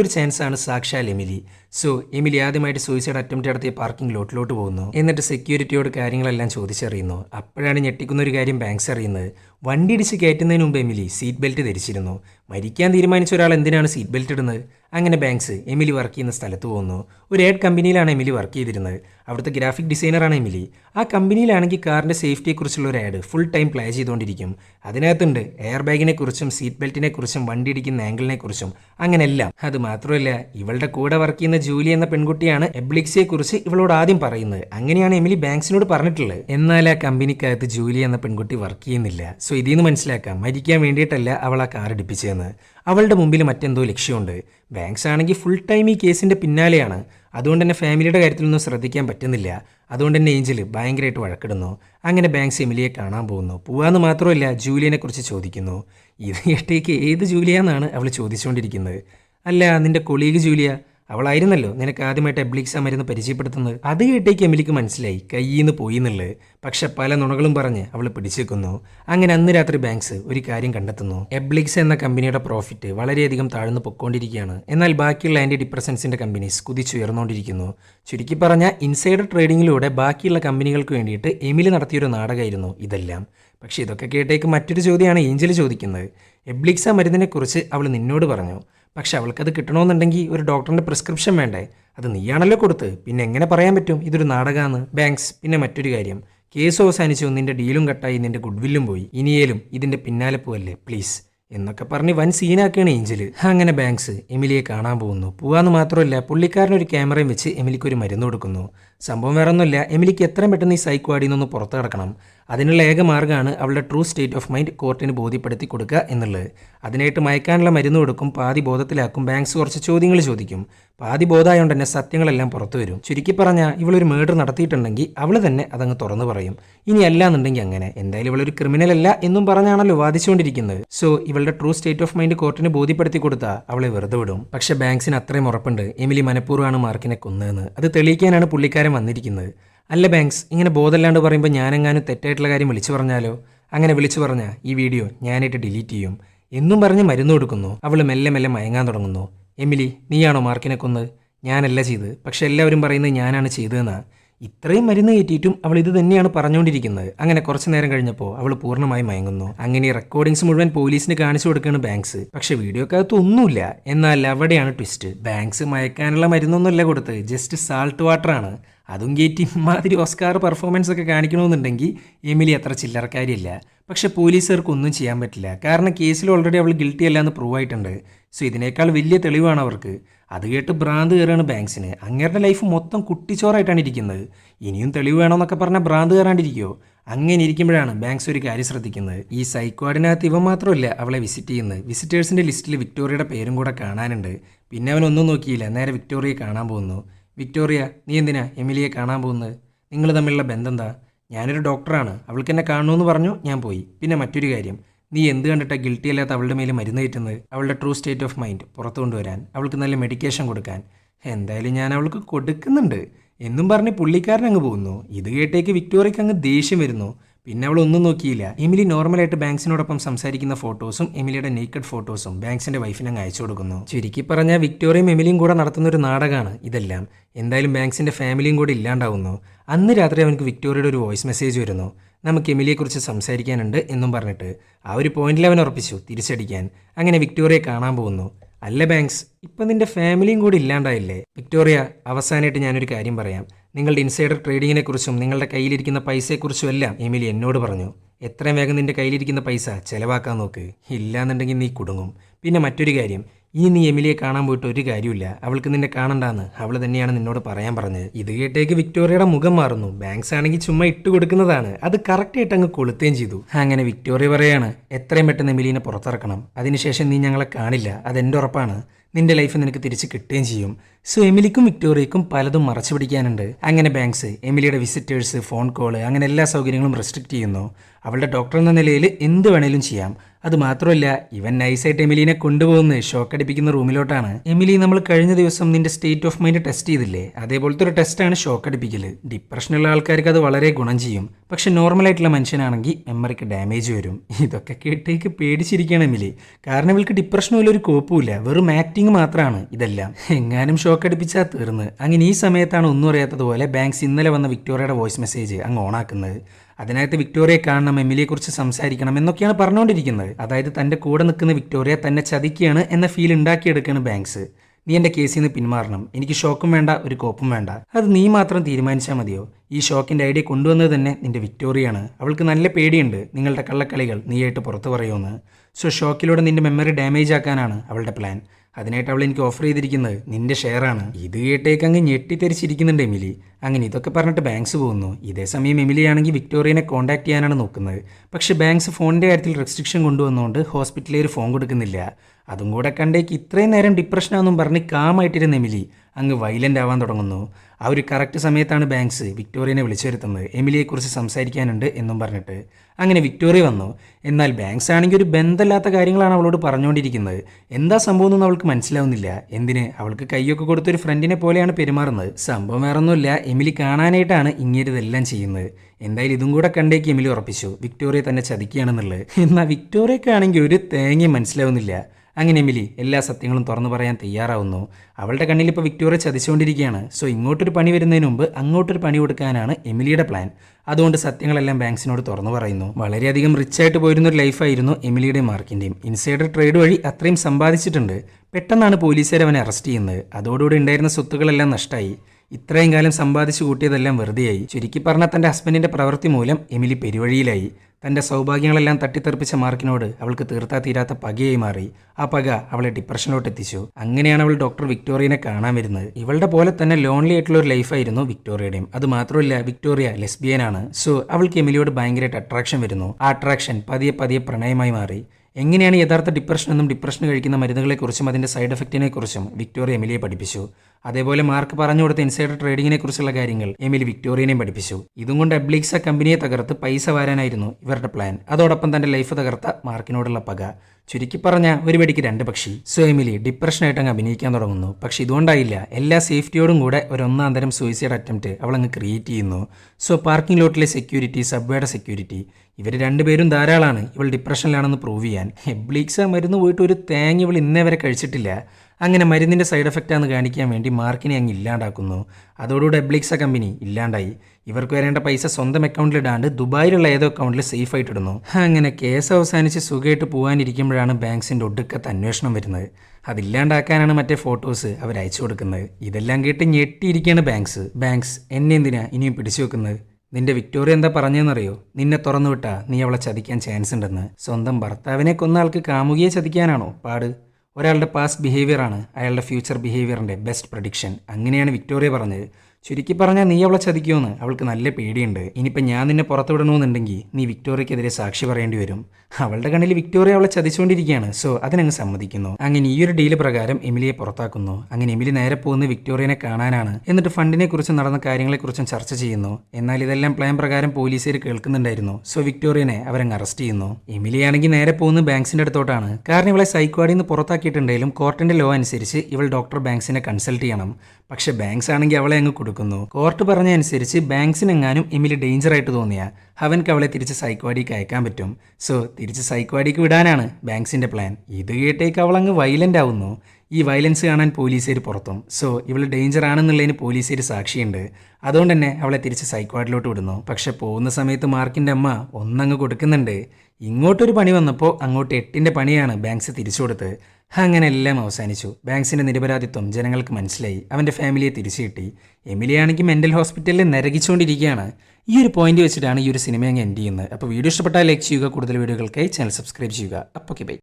ചാൻസ് ആണ് സാക്ഷാൽ എമിലി. സോ എമിലി ആദ്യമായിട്ട് സൂയിസൈഡ് അറ്റംപ്റ്റ് നടത്തിയ പാർക്കിംഗ് ലോട്ടിലോട്ട് പോകുന്നു. എന്നിട്ട് സെക്യൂരിറ്റിയോട് കാര്യങ്ങളെല്ലാം ചോദിച്ചറിയുന്നു. അപ്പോഴാണ് ഞെട്ടിക്കുന്ന ഒരു കാര്യം ബാങ്ക്സ് അറിയുന്നത്. വണ്ടി ഇടിച്ച് കയറ്റുന്നതിന് മുമ്പ് എമിലി സീറ്റ് ബെൽറ്റ് ധരിച്ചിരുന്നു. മരിക്കാൻ തീരുമാനിച്ച ഒരാൾ എന്തിനാണ് സീറ്റ് ബെൽറ്റ് ഇടുന്നത്? അങ്ങനെ ബാങ്ക്സ് എമിലി വർക്ക് ചെയ്യുന്ന സ്ഥലത്ത് പോകുന്നു ഒരു ഏഡ് കമ്പനിയിലാണ് എമിലി വർക്ക് ചെയ്തിരുന്നത്. അവിടുത്തെ ഗ്രാഫിക് ഡിസൈനറാണ് എമിലി. ആ കമ്പനിയിലാണെങ്കിൽ കാറിന്റെ സേഫ്റ്റിയെക്കുറിച്ചുള്ള ഒരു ആഡ് ഫുൾ ടൈം പ്ലേ ചെയ്തുകൊണ്ടിരിക്കും. അതിനകത്തുണ്ട് എയർ ബാഗിനെക്കുറിച്ചും സീറ്റ് ബെൽറ്റിനെ കുറിച്ചും വണ്ടി ഇടിക്കുന്ന ആംഗിളിനെ കുറിച്ചും. അങ്ങനെല്ലാം അത് മാത്രമല്ല ഇവളുടെ കൂടെ വർക്ക് ചെയ്യുന്ന ജൂലി എന്ന പെൺകുട്ടിയാണ് എബ്ലിക്സിയെ കുറിച്ച് ഇവളോട് ആദ്യം പറയുന്നത്. അങ്ങനെയാണ് എമിലി ബാങ്ക്സിനോട് പറഞ്ഞിട്ടുള്ളത്. എന്നാൽ ആ കമ്പനിക്കകത്ത് ജൂലി എന്ന പെൺകുട്ടി വർക്ക് ചെയ്യുന്നില്ല. സോ ഇതിൽ നിന്ന് മനസ്സിലാക്കാം. മരിക്കാൻ വേണ്ടിയിട്ടല്ല അവൾ ആ കാർ എടുപ്പിച്ചതെന്ന് അവളുടെ മുമ്പിൽ മറ്റെന്തോ ലക്ഷ്യമുണ്ട്. ബാങ്ക്സ് ആണെങ്കിൽ ഫുൾ ടൈം ഈ കേസിന്റെ പിന്നാലെയാണ്. അതുകൊണ്ട് തന്നെ ഫാമിലിയുടെ കാര്യത്തിലൊന്നും ശ്രദ്ധിക്കാൻ പറ്റുന്നില്ല. അതുകൊണ്ട് തന്നെ ഏഞ്ചൽ ഭയങ്കരമായിട്ട് വഴക്കിടുന്നു. അങ്ങനെ ബാങ്ക്സ് എമിലിയെ കാണാൻ പോകുന്നു. പോവാന്ന് മാത്രമല്ല ജൂലിയനെക്കുറിച്ച് ചോദിക്കുന്നു. ഇത് കേട്ടേക്ക് ഏത് ജൂലിയാന്നാണ് അവൾ ചോദിച്ചുകൊണ്ടിരിക്കുന്നത് അല്ല നിന്റെ കൊളീഗ് ജൂലിയ? അവളായിരുന്നല്ലോ നിനക്ക് ആദ്യമായിട്ട് എബ്ലിക്സ മരുന്ന് പരിചയപ്പെടുത്തുന്നത്. അത് കേട്ടേക്ക് എമിലിക്ക് മനസ്സിലായി കയ്യിൽ നിന്ന് പോയി എന്നുള്ളത് പക്ഷെ പല നുണകളും പറഞ്ഞ് അവൾ പിടിച്ചേക്കുന്നു. അങ്ങനെ അന്ന് രാത്രി ബാങ്ക്സ് ഒരു കാര്യം കണ്ടെത്തുന്നു. എബ്ലിക്സ് എന്ന കമ്പനിയുടെ പ്രോഫിറ്റ് വളരെയധികം താഴ്ന്നു പൊക്കോണ്ടിരിക്കുകയാണ് എന്നാൽ ബാക്കിയുള്ള ആന്റി ഡിപ്രസൻസിന്റെ കമ്പനീസ് കുതിച്ചുയർന്നുകൊണ്ടിരിക്കുന്നു ചുരുക്കി പറഞ്ഞ ഇൻസൈഡർ ട്രേഡിങ്ങിലൂടെ ബാക്കിയുള്ള കമ്പനികൾക്ക് വേണ്ടിയിട്ട് എമിലി നടത്തിയൊരു നാടകമായിരുന്നു ഇതെല്ലാം. പക്ഷേ ഇതൊക്കെ കേട്ടേക്ക് മറ്റൊരു ചോദ്യമാണ് ഏഞ്ചൽ ചോദിക്കുന്നത്. എബ്ലിക്സ മരുന്നിനെക്കുറിച്ച് അവൾ നിന്നോട് പറഞ്ഞു. പക്ഷെ അവൾക്കത് കിട്ടണമെന്നുണ്ടെങ്കിൽ ഒരു ഡോക്ടറിന്റെ പ്രിസ്ക്രിപ്ഷൻ വേണ്ടേ? അത് നീയാണല്ലോ കൊടുത്ത്. പിന്നെ എങ്ങനെ പറയാൻ പറ്റും? ഇതൊരു നാടകമാണ് ബാങ്ക്സ് പിന്നെ മറ്റൊരു കാര്യം. കേസ് അവസാനിച്ചു. നിന്റെ ഡീലും കട്ടായി. നിന്റെ ഗുഡ്വില്ലും പോയി. ഇനിയേലും ഇതിന്റെ പിന്നാലെ പോവല്ലേ? പ്ലീസ്. എന്നൊക്കെ പറഞ്ഞ് വൻ സീനാക്കുകയാണ് ഏഞ്ചൽ അങ്ങനെ ബാങ്ക്സ് എമിലിയെ കാണാൻ പോകുന്നു. പോവാന്ന് മാത്രമല്ല പുള്ളിക്കാരനൊരു ക്യാമറയും വെച്ച് എമിലിക്ക് ഒരു മരുന്ന് കൊടുക്കുന്നു. സംഭവം വേറെ ഒന്നുമില്ല എമിലിക്ക് എത്രയും പെട്ടെന്ന് ഈ സൈക്കോ അടിയിൽ നിന്ന് പുറത്തു കിടക്കണം. അതിനുള്ള ഏക മാർഗമാണ് അവളുടെ ട്രൂ സ്റ്റേറ്റ് ഓഫ് മൈൻഡ് കോർട്ടിന് ബോധ്യപ്പെടുത്തി കൊടുക്കുക എന്നുള്ളത്. അതിനായിട്ട് മയക്കാനുള്ള മരുന്ന് കൊടുക്കും പാതി ബോധത്തിലാക്കും ബാങ്ക്സ് കുറച്ച് ചോദ്യങ്ങൾ ചോദിക്കും. പാതി ബോധമായതുകൊണ്ട് തന്നെ സത്യങ്ങളെല്ലാം പുറത്തു വരും. ചുരുക്കി പറഞ്ഞാൽ ഇവളൊരു മേഡർ നടത്തിയിട്ടുണ്ടെങ്കിൽ അവൾ തന്നെ അതങ്ങ് തുറന്നു പറയും. ഇനി അല്ല എന്നുണ്ടെങ്കിൽ അങ്ങനെ. എന്തായാലും ഇവളൊരു ക്രിമിനൽ അല്ല എന്നും പറഞ്ഞാണല്ലോ വാദിച്ചുകൊണ്ടിരിക്കുന്നത് സോ ഇവളുടെ ട്രൂ സ്റ്റേറ്റ് ഓഫ് മൈൻഡ് കോർട്ടിന് ബോധ്യപ്പെടുത്തി കൊടുത്താൽ അവളെ വെറുതെ വിടും. പക്ഷേ ബാങ്ക്സിന് അത്രയും ഉറപ്പുണ്ട്. എമിലി മനഃപൂർവമാണ് മാർക്കിനെ കൊന്നതെന്ന്. അത് തെളിയിക്കാനാണ് പുള്ളിക്കാരൻ വന്നിരിക്കുന്നത്. അല്ല ബാങ്ക്സ് ഇങ്ങനെ ബോധമില്ലാണ്ട് പറയുമ്പോൾ ഞാനെങ്ങാനും തെറ്റായിട്ടുള്ള കാര്യം വിളിച്ചു പറഞ്ഞാലോ? അങ്ങനെ വിളിച്ചു പറഞ്ഞാൽ ഈ വീഡിയോ ഞാനായിട്ട് ഡിലീറ്റ് ചെയ്യും. എന്നും പറഞ്ഞ് മരുന്ന് കൊടുക്കുന്നു. അവൾ മെല്ലെ മെല്ലെ മയങ്ങാൻ തുടങ്ങുന്നു. എമിലി നീയാണോ മാർക്കിനെ കൊന്നത് ഞാനല്ല ചെയ്ത്. പക്ഷെ എല്ലാവരും പറയുന്നത് ഞാനാണ് ചെയ്തതെന്നാ. ഇത്രയും മരുന്ന് കയറ്റിയിട്ടും അവൾ ഇത് തന്നെയാണ് പറഞ്ഞുകൊണ്ടിരിക്കുന്നത്. അങ്ങനെ കുറച്ച് നേരം കഴിഞ്ഞപ്പോൾ അവൾ പൂർണമായി മയങ്ങുന്നു. അങ്ങനെ റെക്കോർഡിങ്സ് മുഴുവൻ പോലീസിന് കാണിച്ചു കൊടുക്കുകയാണ് ബാങ്ക്സ്. പക്ഷെ വീഡിയോക്കകത്ത് ഒന്നുമില്ല. എന്നാൽ അവിടെയാണ് ട്വിസ്റ്റ്. ബാങ്ക്സ് മയക്കാനുള്ള മരുന്നൊന്നുമല്ല കൊടുത്തത്. ജസ്റ്റ് സാൾട്ട് വാട്ടർ ആണ്. അതും കയറ്റി ഇമാതിരി ഓസ്കാർ പെർഫോമൻസ് ഒക്കെ കാണിക്കണമെന്നുണ്ടെങ്കിൽ എമിലി അത്ര ചില്ലറക്കാരിയല്ല. പക്ഷേ പോലീസുകാർക്ക് ഒന്നും ചെയ്യാൻ പറ്റില്ല. കാരണം കേസിൽ ഓൾറെഡി അവൾ ഗിൽറ്റി അല്ല എന്ന് പ്രൂവ് ആയിട്ടുണ്ട്. സോ ഇതിനേക്കാൾ വലിയ തെളിവാണ് അവർക്ക്. അത് കേട്ട് ഭ്രാന്ത് കയറാണ് ബാങ്ക്സിന്. അങ്ങേരുടെ ലൈഫ് മൊത്തം കുട്ടിച്ചോറായിട്ടാണ് ഇരിക്കുന്നത്. ഇനിയും തെളിവ് വേണമെന്നൊക്കെ പറഞ്ഞാൽ ഭ്രാന്ത് കയറാണ്ടിരിക്കുമോ അങ്ങനെ ഇരിക്കുമ്പോഴാണ് ബാങ്ക്സ് ഒരു കാര്യം ശ്രദ്ധിക്കുന്നത്. ഈ സൈക്കോഡിനകത്ത് ഇവ മാത്രമല്ല അവളെ വിസിറ്റ് ചെയ്യുന്നത്. വിസിറ്റേഴ്സിന്റെ ലിസ്റ്റിൽ വിക്ടോറിയയുടെ പേരും കൂടെ കാണാനുണ്ട്. പിന്നെ അവനൊന്നും നോക്കിയില്ല. നേരെ വിക്ടോറിയയെ കാണാൻ പോകുന്നു. വിക്ടോറിയ നീ എന്തിനാ എമിലിയെ കാണാൻ പോകുന്നത്? നിങ്ങൾ തമ്മിലുള്ള ബന്ധം എന്താ ഞാനൊരു ഡോക്ടറാണ്. അവൾക്ക് എന്നെ കാണണമെന്ന് പറഞ്ഞു ഞാൻ പോയി. പിന്നെ മറ്റൊരു കാര്യം. നീ എന്ത് കണ്ടിട്ടാ ഗിൽറ്റി അല്ലാത്ത അവളുടെ മേലെ മരുന്ന് കയറ്റുന്നത്? അവളുടെ ട്രൂ സ്റ്റേറ്റ് ഓഫ് മൈൻഡ് പുറത്തു കൊണ്ടുവരാൻ അവൾക്ക് നല്ല മെഡിക്കേഷൻ കൊടുക്കാൻ. എന്തായാലും ഞാൻ അവൾക്ക് കൊടുക്കുന്നുണ്ട്. എന്നും പറഞ്ഞ് പുള്ളിക്കാരൻ അങ്ങ് പോകുന്നു. ഇത് കേട്ടേക്ക് വിക്ടോറിയക്ക് അങ്ങ് ദേഷ്യം വരുന്നു. പിന്നെ അവൾ ഒന്നും നോക്കിയില്ല. എമിലി നോർമലായിട്ട് ബാങ്ക്സിനോടൊപ്പം സംസാരിക്കുന്ന ഫോട്ടോസും എമിലിയുടെ നേക്കഡ് ഫോട്ടോസും ബാങ്ക്സിന്റെ വൈഫിനെ അയച്ചു കൊടുക്കുന്നു. ചുരുക്കി പറഞ്ഞാൽ വിക്ടോറിയയും എമിലിയും കൂടെ നടത്തുന്ന ഒരു നാടകമാണ് ഇതെല്ലാം. എന്തായാലും ബാങ്ക്സിന്റെ ഫാമിലിയും കൂടെ ഇല്ലാണ്ടാവുന്നു. അന്ന് രാത്രി അവനക്ക് വിക്ടോറിയയുടെ ഒരു വോയിസ് മെസ്സേജ് വരുന്നു. നമുക്ക് എമിലിയെക്കുറിച്ച് സംസാരിക്കാനുണ്ട് എന്നും പറഞ്ഞിട്ട് ആ ഒരു പോയിന്റിൽ അവൻ ഉറപ്പിച്ചു തിരിച്ചടിക്കാൻ. അങ്ങനെ വിക്ടോറിയെ കാണാൻ പോകുന്നു. അല്ല ബാങ്ക്സ് ഇപ്പം നിന്റെ ഫാമിലിയും കൂടി ഇല്ലാണ്ടായില്ലേ? വിക്ടോറിയ അവസാനമായിട്ട് ഞാനൊരു കാര്യം പറയാം. നിങ്ങളുടെ ഇൻസൈഡർ ട്രേഡിങ്ങിനെക്കുറിച്ചും നിങ്ങളുടെ കയ്യിലിരിക്കുന്ന പൈസയെക്കുറിച്ചും എല്ലാം എമിലി എന്നോട് പറഞ്ഞു. എത്രയും വേഗം നിന്റെ കയ്യിലിരിക്കുന്ന പൈസ ചിലവാക്കാൻ നോക്ക്. ഇല്ലാന്നുണ്ടെങ്കിൽ നീ കുടുങ്ങും. പിന്നെ മറ്റൊരു കാര്യം. ഇനി നീ എമിലിയെ കാണാൻ പോയിട്ട് ഒരു കാര്യമില്ല അവൾക്ക് നിന്നെ കാണണ്ടാന്ന് അവൾ തന്നെയാണ് നിന്നോട് പറയാൻ പറഞ്ഞത്. ഇത് കേട്ടേക്ക് വിക്ടോറിയയുടെ മുഖം മാറുന്നു. ബാങ്ക്സ് ആണെങ്കിൽ ചുമ്മാ ഇട്ട് കൊടുക്കുന്നതാണ്. അത് കറക്റ്റായിട്ട് അങ്ങ് കൊളുത്തുകയും ചെയ്തു. അങ്ങനെ വിക്ടോറിയ പറയാണ് എത്രയും പെട്ടെന്ന് എമിലിനെ പുറത്തിറക്കണം. അതിനുശേഷം നീ ഞങ്ങളെ കാണില്ല. അതെന്റെ ഉറപ്പാണ്. നിന്റെ ലൈഫ് നിനക്ക് തിരിച്ച് കിട്ടുകയും ചെയ്യും. സോ എമിലിക്കും വിക്ടോറിയക്കും പലതും മറച്ചു പിടിക്കാനുണ്ട്. അങ്ങനെ ബാങ്ക്സ് എമിലിയുടെ വിസിറ്റേഴ്സ് ഫോൺ കോൾ അങ്ങനെ എല്ലാ സൗകര്യങ്ങളും റെസ്ട്രിക്റ്റ് ചെയ്യുന്നു. അവളുടെ ഡോക്ടർ എന്ന നിലയിൽ എന്ത് വേണേലും ചെയ്യാം. അത് മാത്രമല്ല ഇവൻ നൈസായിട്ട് എമിലിനെ കൊണ്ടുപോകുന്നത് ഷോക്ക് അടിപ്പിക്കുന്ന റൂമിലോട്ടാണ്. എമിലി നമ്മൾ കഴിഞ്ഞ ദിവസം നിന്റെ സ്റ്റേറ്റ് ഓഫ് മൈൻഡ് ടെസ്റ്റ് ചെയ്തില്ലേ? അതേപോലത്തെ ഒരു ടെസ്റ്റാണ് ഷോക്ക് അടിപ്പിക്കൽ ഡിപ്രഷനുള്ള ആൾക്കാർക്ക് അത് വളരെ ഗുണം ചെയ്യും. പക്ഷെ നോർമൽ ആയിട്ടുള്ള മനുഷ്യനാണെങ്കിൽ മെമ്മറിക്ക് ഡാമേജ് വരും. ഇതൊക്കെ കേട്ടേക്ക് പേടിച്ചിരിക്കുകയാണ് എമിലി. കാരണം ഇവൾക്ക് ഡിപ്രഷനും ഒരു കോപ്പുമില്ല. വെറും ആക്ടിങ് മാത്രമാണ് ഇതെല്ലാം. എങ്ങാനും ഷോക്ക് അടിപ്പിച്ചാൽ തീർന്ന്. അങ്ങനെ ഈ സമയത്താണ് ഒന്നും അറിയാത്തതുപോലെ ബാങ്ക്സ് ഇന്നലെ വന്ന വിക്ടോറിയയുടെ വോയിസ് മെസ്സേജ് അങ്ങ് ഓണാക്കുന്നത് അതിനകത്ത് വിക്ടോറിയെ കാണണം എമിലിയെക്കുറിച്ച് സംസാരിക്കണം എന്നൊക്കെയാണ് പറഞ്ഞുകൊണ്ടിരിക്കുന്നത്. അതായത് തന്റെ കൂടെ നിൽക്കുന്ന വിക്ടോറിയ തന്നെ ചതിക്കുകയാണ് എന്ന ഫീൽ ഉണ്ടാക്കിയെടുക്കുകയാണ് ബാങ്ക്സ്. നീ എന്റെ കേസിൽ നിന്ന് പിന്മാറണം. എനിക്ക് ഷോക്കും വേണ്ട ഒരു കോപ്പും വേണ്ട. അത് നീ മാത്രം തീരുമാനിച്ചാൽ മതിയോ? ഈ ഷോക്കിന്റെ ഐഡിയ കൊണ്ടുവന്നത് തന്നെ നിന്റെ വിക്ടോറിയാണ് അവൾക്ക് നല്ല പേടിയുണ്ട്. നിങ്ങളുടെ കള്ളക്കളികൾ നീയായിട്ട് പുറത്തു പറയുമെന്ന് സോ ഷോക്കിലൂടെ നിന്റെ മെമ്മറി ഡാമേജ് ആക്കാനാണ് അവളുടെ പ്ലാൻ അതിനായിട്ട് അവൾ എനിക്ക് ഓഫർ ചെയ്തിരിക്കുന്നത്. നിന്റെ ഷെയറാണ് ഇത് കേട്ടേക്ക് അങ്ങ് ഞെട്ടിത്തെരിച്ചിരിക്കുന്നുണ്ട് എമിലി. അങ്ങനെ ഇതൊക്കെ പറഞ്ഞിട്ട് ബാങ്ക്സ് പോകുന്നു. ഇതേ സമയം എമിലി ആണെങ്കിൽ വിക്ടോറിയനെ കോൺടാക്ട് ചെയ്യാനാണ് നോക്കുന്നത്. പക്ഷെ ബാങ്ക്സ് ഫോണിന്റെ കാര്യത്തിൽ റെസ്ട്രിക്ഷൻ കൊണ്ടുവന്നുകൊണ്ട് ഹോസ്പിറ്റലിൽ ഒരു ഫോൺ കൊടുക്കുന്നില്ല. അതും കൂടെ കണ്ടേക്ക് ഇത്രയും നേരം ഡിപ്രഷനാണെന്നും പറഞ്ഞ് കാമായിട്ടിരുന്ന എമിലി. അങ്ങ് വൈലന്റ് ആവാൻ തുടങ്ങുന്നു. ആ ഒരു കറക്റ്റ് സമയത്താണ് ബാങ്ക്സ് വിക്ടോറിയനെ വിളിച്ചു വരുത്തുന്നത് എമിലിയെക്കുറിച്ച് സംസാരിക്കാനുണ്ട് എന്നും പറഞ്ഞിട്ട്. അങ്ങനെ വിക്ടോറിയ വന്നു. എന്നാൽ ബാങ്ക്സ് ആണെങ്കിൽ ഒരു ബന്ധമില്ലാത്ത കാര്യങ്ങളാണ് അവളോട് പറഞ്ഞുകൊണ്ടിരിക്കുന്നത്. എന്താ സംഭവം എന്നൊന്നും അവൾക്ക് മനസ്സിലാവുന്നില്ല. എന്തിന്? അവൾക്ക് കൈയൊക്കെ കൊടുത്തൊരു ഫ്രണ്ടിനെ പോലെയാണ് പെരുമാറുന്നത്. സംഭവം വേറൊന്നുമില്ല. എമിലി കാണാനായിട്ടാണ് ഇങ്ങനെ ഇതെല്ലാം ചെയ്യുന്നത്. എന്തായാലും ഇതും കൂടെ കണ്ടേക്ക് എമിലി ഉറപ്പിച്ചു. വിക്ടോറിയ തന്നെ ചതിക്കുകയാണെന്നുള്ളത്. എന്നാൽ വിക്ടോറിയക്കാണെങ്കിൽ ഒരു തേങ്ങയും മനസ്സിലാവുന്നില്ല. അങ്ങനെ എമിലി എല്ലാ സത്യങ്ങളും തുറന്നു പറയാൻ തയ്യാറാവുന്നു. അവളുടെ കണ്ണിൽ ഇപ്പോൾ വിക്ടോറിയ ചതിച്ചുകൊണ്ടിരിക്കുകയാണ്. സോ ഇങ്ങോട്ടൊരു പണി വരുന്നതിന് മുമ്പ് അങ്ങോട്ടൊരു പണി കൊടുക്കാനാണ് എമിലിയുടെ പ്ലാൻ. അതുകൊണ്ട് സത്യങ്ങളെല്ലാം ബാങ്ക്സിനോട് തുറന്നു പറയുന്നു. വളരെയധികം റിച്ച് ആയിട്ട് പോയിരുന്ന ഒരു ലൈഫായിരുന്നു എമിലിയുടെയും മാർക്കിന്റെയും ഇൻസൈഡർ ട്രേഡ് വഴി അത്രയും സമ്പാദിച്ചിട്ടുണ്ട്. പെട്ടെന്നാണ് പോലീസുകാർ അവനെ അറസ്റ്റ് ചെയ്യുന്നത്. അതോടുകൂടി ഉണ്ടായിരുന്ന സ്വത്തുക്കളെല്ലാം നഷ്ടമായി ഇത്രയും കാലം സമ്പാദിച്ചു കൂട്ടിയതെല്ലാം വെറുതെയായി. ചുരുക്കി പറഞ്ഞാൽ തന്റെ ഹസ്ബൻഡിന്റെ പ്രവൃത്തി മൂലം എമിലി പെരുവഴിയിലായി. തന്റെ സൗഭാഗ്യങ്ങളെല്ലാം തട്ടിത്തെറിപ്പിച്ച മാർക്കിനോട് അവൾക്ക് തീർത്താ തീരാത്ത പകയായി മാറി. ആ പക അവളെ ഡിപ്രഷനിലോട്ട് എത്തിച്ചു. അങ്ങനെയാണ് അവൾ ഡോക്ടർ വിക്ടോറിയനെ കാണാൻ വരുന്നത് ഇവളുടെ പോലെ തന്നെ ലോൺലി ആയിട്ടുള്ള ഒരു ലൈഫായിരുന്നു വിക്ടോറിയയുടെയും. അത് മാത്രമല്ല വിക്ടോറിയ ലെസ്ബിയനാണ്. സോ അവൾക്ക് എമിലിയോട് ഭയങ്കരമായിട്ട് അട്രാക്ഷൻ വരുന്നു. ആ അട്രാക്ഷൻ പതിയെ പതിയെ പ്രണയമായി മാറി. എങ്ങനെയാണ് യഥാർത്ഥ ഡിപ്രഷൻ എന്നും ഡിപ്രഷൻ കഴിക്കുന്ന മരുന്നുകളെക്കുറിച്ചും അതിന്റെ സൈഡ് എഫക്റ്റിനെക്കുറിച്ചും വിക്ടോറിയ എമിലിയെ പഠിപ്പിച്ചു. അതേപോലെ മാർക്ക് പറഞ്ഞു കൊടുത്ത ഇൻസൈഡർ ട്രേഡിങ്ങിനെ കുറിച്ചുള്ള കാര്യങ്ങൾ എമിലി വിക്ടോറിയനെയും പഠിപ്പിച്ചു. ഇതും കൊണ്ട് അബ്ലിക്സ കമ്പനിയെ തകർത്ത് പൈസ വാരാനായിരുന്നു ഇവരുടെ പ്ലാൻ അതോടൊപ്പം തന്റെ ലൈഫ് തകർത്ത മാർക്കിനോടുള്ള പക. ചുരുക്കി പറഞ്ഞ ഒരു പടിക്ക് രണ്ട് പക്ഷി. സോ എമിലി ഡിപ്രഷനായിട്ട് അങ്ങ് അഭിനയിക്കാൻ തുടങ്ങുന്നു. പക്ഷെ ഇതുകൊണ്ടായില്ല. എല്ലാ സേഫ്റ്റിയോടും കൂടെ ഒരു ഒന്നാം തരം സൂയിസൈഡ് അറ്റംപ്റ്റ് അവൾ അങ്ങ് ക്രിയേറ്റ് ചെയ്യുന്നു. സോ പാർക്കിംഗ് ലോട്ടിലെ സെക്യൂരിറ്റി സബ്വേയുടെ സെക്യൂരിറ്റി ഇവർ രണ്ടുപേരും ധാരാളമാണ് ഇവൾ ഡിപ്രഷനിലാണെന്ന് പ്രൂവ് ചെയ്യാൻ. ഹെബ്ലിക്സ മരുന്ന് പോയിട്ട് ഒരു തേങ്ങ ഇവൾ ഇന്നേ വരെ കഴിച്ചിട്ടില്ല. അങ്ങനെ മരുന്നിന്റെ സൈഡ് എഫക്റ്റാന്ന് കാണിക്കാൻ വേണ്ടി മാർക്കിനെ അങ്ങ് ഇല്ലാണ്ടാക്കുന്നു. അതോടുകൂടി എബ്ലിക്സ കമ്പനി ഇല്ലാണ്ടായി. ഇവർക്ക് വരേണ്ട പൈസ സ്വന്തം അക്കൗണ്ടിൽ ഇടാണ്ട് ദുബായിലുള്ള ഏതോ അക്കൗണ്ടിൽ സേഫ് ആയിട്ട് ഇടുന്നു അങ്ങനെ കേസ് അവസാനിച്ച് സുഖമായിട്ട് പോകാനിരിക്കുമ്പോഴാണ് ബാങ്ക്സിന്റെ ഒടുക്കത്തെ അന്വേഷണം വരുന്നത്. അതില്ലാണ്ടാക്കാനാണ് മറ്റേ ഫോട്ടോസ് അവർ അയച്ചു കൊടുക്കുന്നത്. ഇതെല്ലാം കേട്ട് ഞെട്ടിയിരിക്കുകയാണ് ബാങ്ക്സ്. ബാങ്ക്സ് എന്നെ എന്തിനാ ഇനിയും പിടിച്ചു വെക്കുന്നത്? നിന്റെ വിക്ടോറിയ എന്താ പറഞ്ഞതെന്നറിയോ? നിന്നെ തുറന്നു വിട്ടാ നീ അവളെ ചതിക്കാൻ ചാൻസ് ഉണ്ടെന്ന്. സ്വന്തം ഭർത്താവിനെ കൊന്ന ആൾക്ക് കാമുകിയെ ചതിക്കാനാണോ? പാട്. ഒരാളുടെ പാസ്റ്റ് ബിഹേവിയർ ആണ് അയാളുടെ ഫ്യൂച്ചർ ബിഹേവിയറിന്റെ ബെസ്റ്റ് പ്രഡിക്ഷൻ അങ്ങനെയാണ് വിക്ടോറിയ പറഞ്ഞത്. ചുരുക്കി പറഞ്ഞാൽ നീ അവളെ ചതിക്കുമെന്ന് അവൾക്ക് നല്ല പേടിയുണ്ട്. ഇനിയിപ്പോൾ ഞാൻ നിന്നെ പുറത്തു വിടണമെന്നുണ്ടെങ്കിൽ നീ വിക്ടോറിയക്കെതിരെ സാക്ഷി പറയേണ്ടി വരും. അവളുടെ കണ്ണിൽ വിക്ടോറിയ അവളെ ചതിച്ചുകൊണ്ടിരിക്കുകയാണ് സോ അതിനങ്ങ് സമ്മതിക്കുന്നു. അങ്ങനെ ഈ ഒരു ഡീൽ പ്രകാരം എമിലിയെ പുറത്താക്കുന്നു. അങ്ങനെ എമിലി നേരെ പോകുന്ന വിക്ടോറിയനെ കാണാനാണ്. എന്നിട്ട് ഫണ്ടിനെ കുറിച്ചും നടന്ന കാര്യങ്ങളെക്കുറിച്ചും ചർച്ച ചെയ്യുന്നു. എന്നാൽ ഇതെല്ലാം പ്ലാൻ പ്രകാരം പോലീസുകാർ കേൾക്കുന്നുണ്ടായിരുന്നു. സോ വിക്ടോറിയനെ അവരങ്ങ് അറസ്റ്റ് ചെയ്യുന്നു. എമിലിയാണെങ്കിൽ നേരെ പോകുന്ന ബാങ്ക്സിന്റെ അടുത്തോട്ടാണ്. കാരണം ഇവളെ സൈക്കോഡിൽ നിന്ന് പുറത്താക്കിയിട്ടുണ്ടെങ്കിലും കോർട്ടിന്റെ ലോ അനുസരിച്ച് ഇവൾ ഡോക്ടർ ബാങ്ക്സിനെ കൺസൾട്ട് ചെയ്യണം. പക്ഷേ ബാങ്ക്സ് ആണെങ്കിൽ അവളെ അങ്ങ് കൊടുക്കുന്നു കോർട്ട് പറഞ്ഞ അനുസരിച്ച് ബാങ്ക്സിനെങ്ങാനും എമിലി ഡേഞ്ചർ ആയിട്ട് തോന്നിയ അവൻക്ക് അവളെ തിരിച്ച് സൈക്വാഡിക്ക് അയക്കാൻ പറ്റും. സോ തിരിച്ച് സൈക്വാഡിക്ക് വിടാനാണ് ബാങ്ക്സിന്റെ പ്ലാൻ. ഇത് കേട്ടേക്ക് അവൾ അങ്ങ് വയലന്റ് ആവുന്നു. ഈ വയലൻസ് കാണാൻ പോലീസുകാർ പുറത്തും. സോ ഇവൾ ഡേഞ്ചർ ആണെന്നുള്ളതിന് പോലീസുകാർ സാക്ഷിയുണ്ട്. അതുകൊണ്ട് തന്നെ അവളെ തിരിച്ച് സൈക്വാഡിലോട്ട് വിടുന്നു. പക്ഷെ പോകുന്ന സമയത്ത് മാർക്കിന്റെ അമ്മ ഒന്നങ്ങ് കൊടുക്കുന്നുണ്ട്. ഇങ്ങോട്ടൊരു പണി വന്നപ്പോൾ അങ്ങോട്ട് എട്ടിന്റെ പണിയാണ് ബാങ്ക്സ് തിരിച്ചു കൊടുത്തത്. അങ്ങനെ എല്ലാം അവസാനിച്ചു. ബാങ്ക്സിന്റെ നിരപരാധിത്വം ജനങ്ങൾക്ക് മനസ്സിലായി. അവന്റെ ഫാമിലിയെ തിരിച്ചു കിട്ടി എമിലിയാണെങ്കിൽ മെന്റൽ ഹോസ്പിറ്റലിൽ നരകിച്ചുകൊണ്ടിരിക്കുകയാണ് ഈ ഒരു പോയിന്റ് വെച്ചിട്ടാണ് ഈ ഒരു സിനിമ അങ്ങ് എൻഡ് ചെയ്യുന്നത്. അപ്പോൾ വീഡിയോ ഇഷ്ടപ്പെട്ടാൽ ലൈക്ക് ചെയ്യുക കൂടുതൽ വീഡിയോകൾക്കായി ചാനൽ സബ്സ്ക്രൈബ് ചെയ്യുക. അപ്പോൾ ബൈ.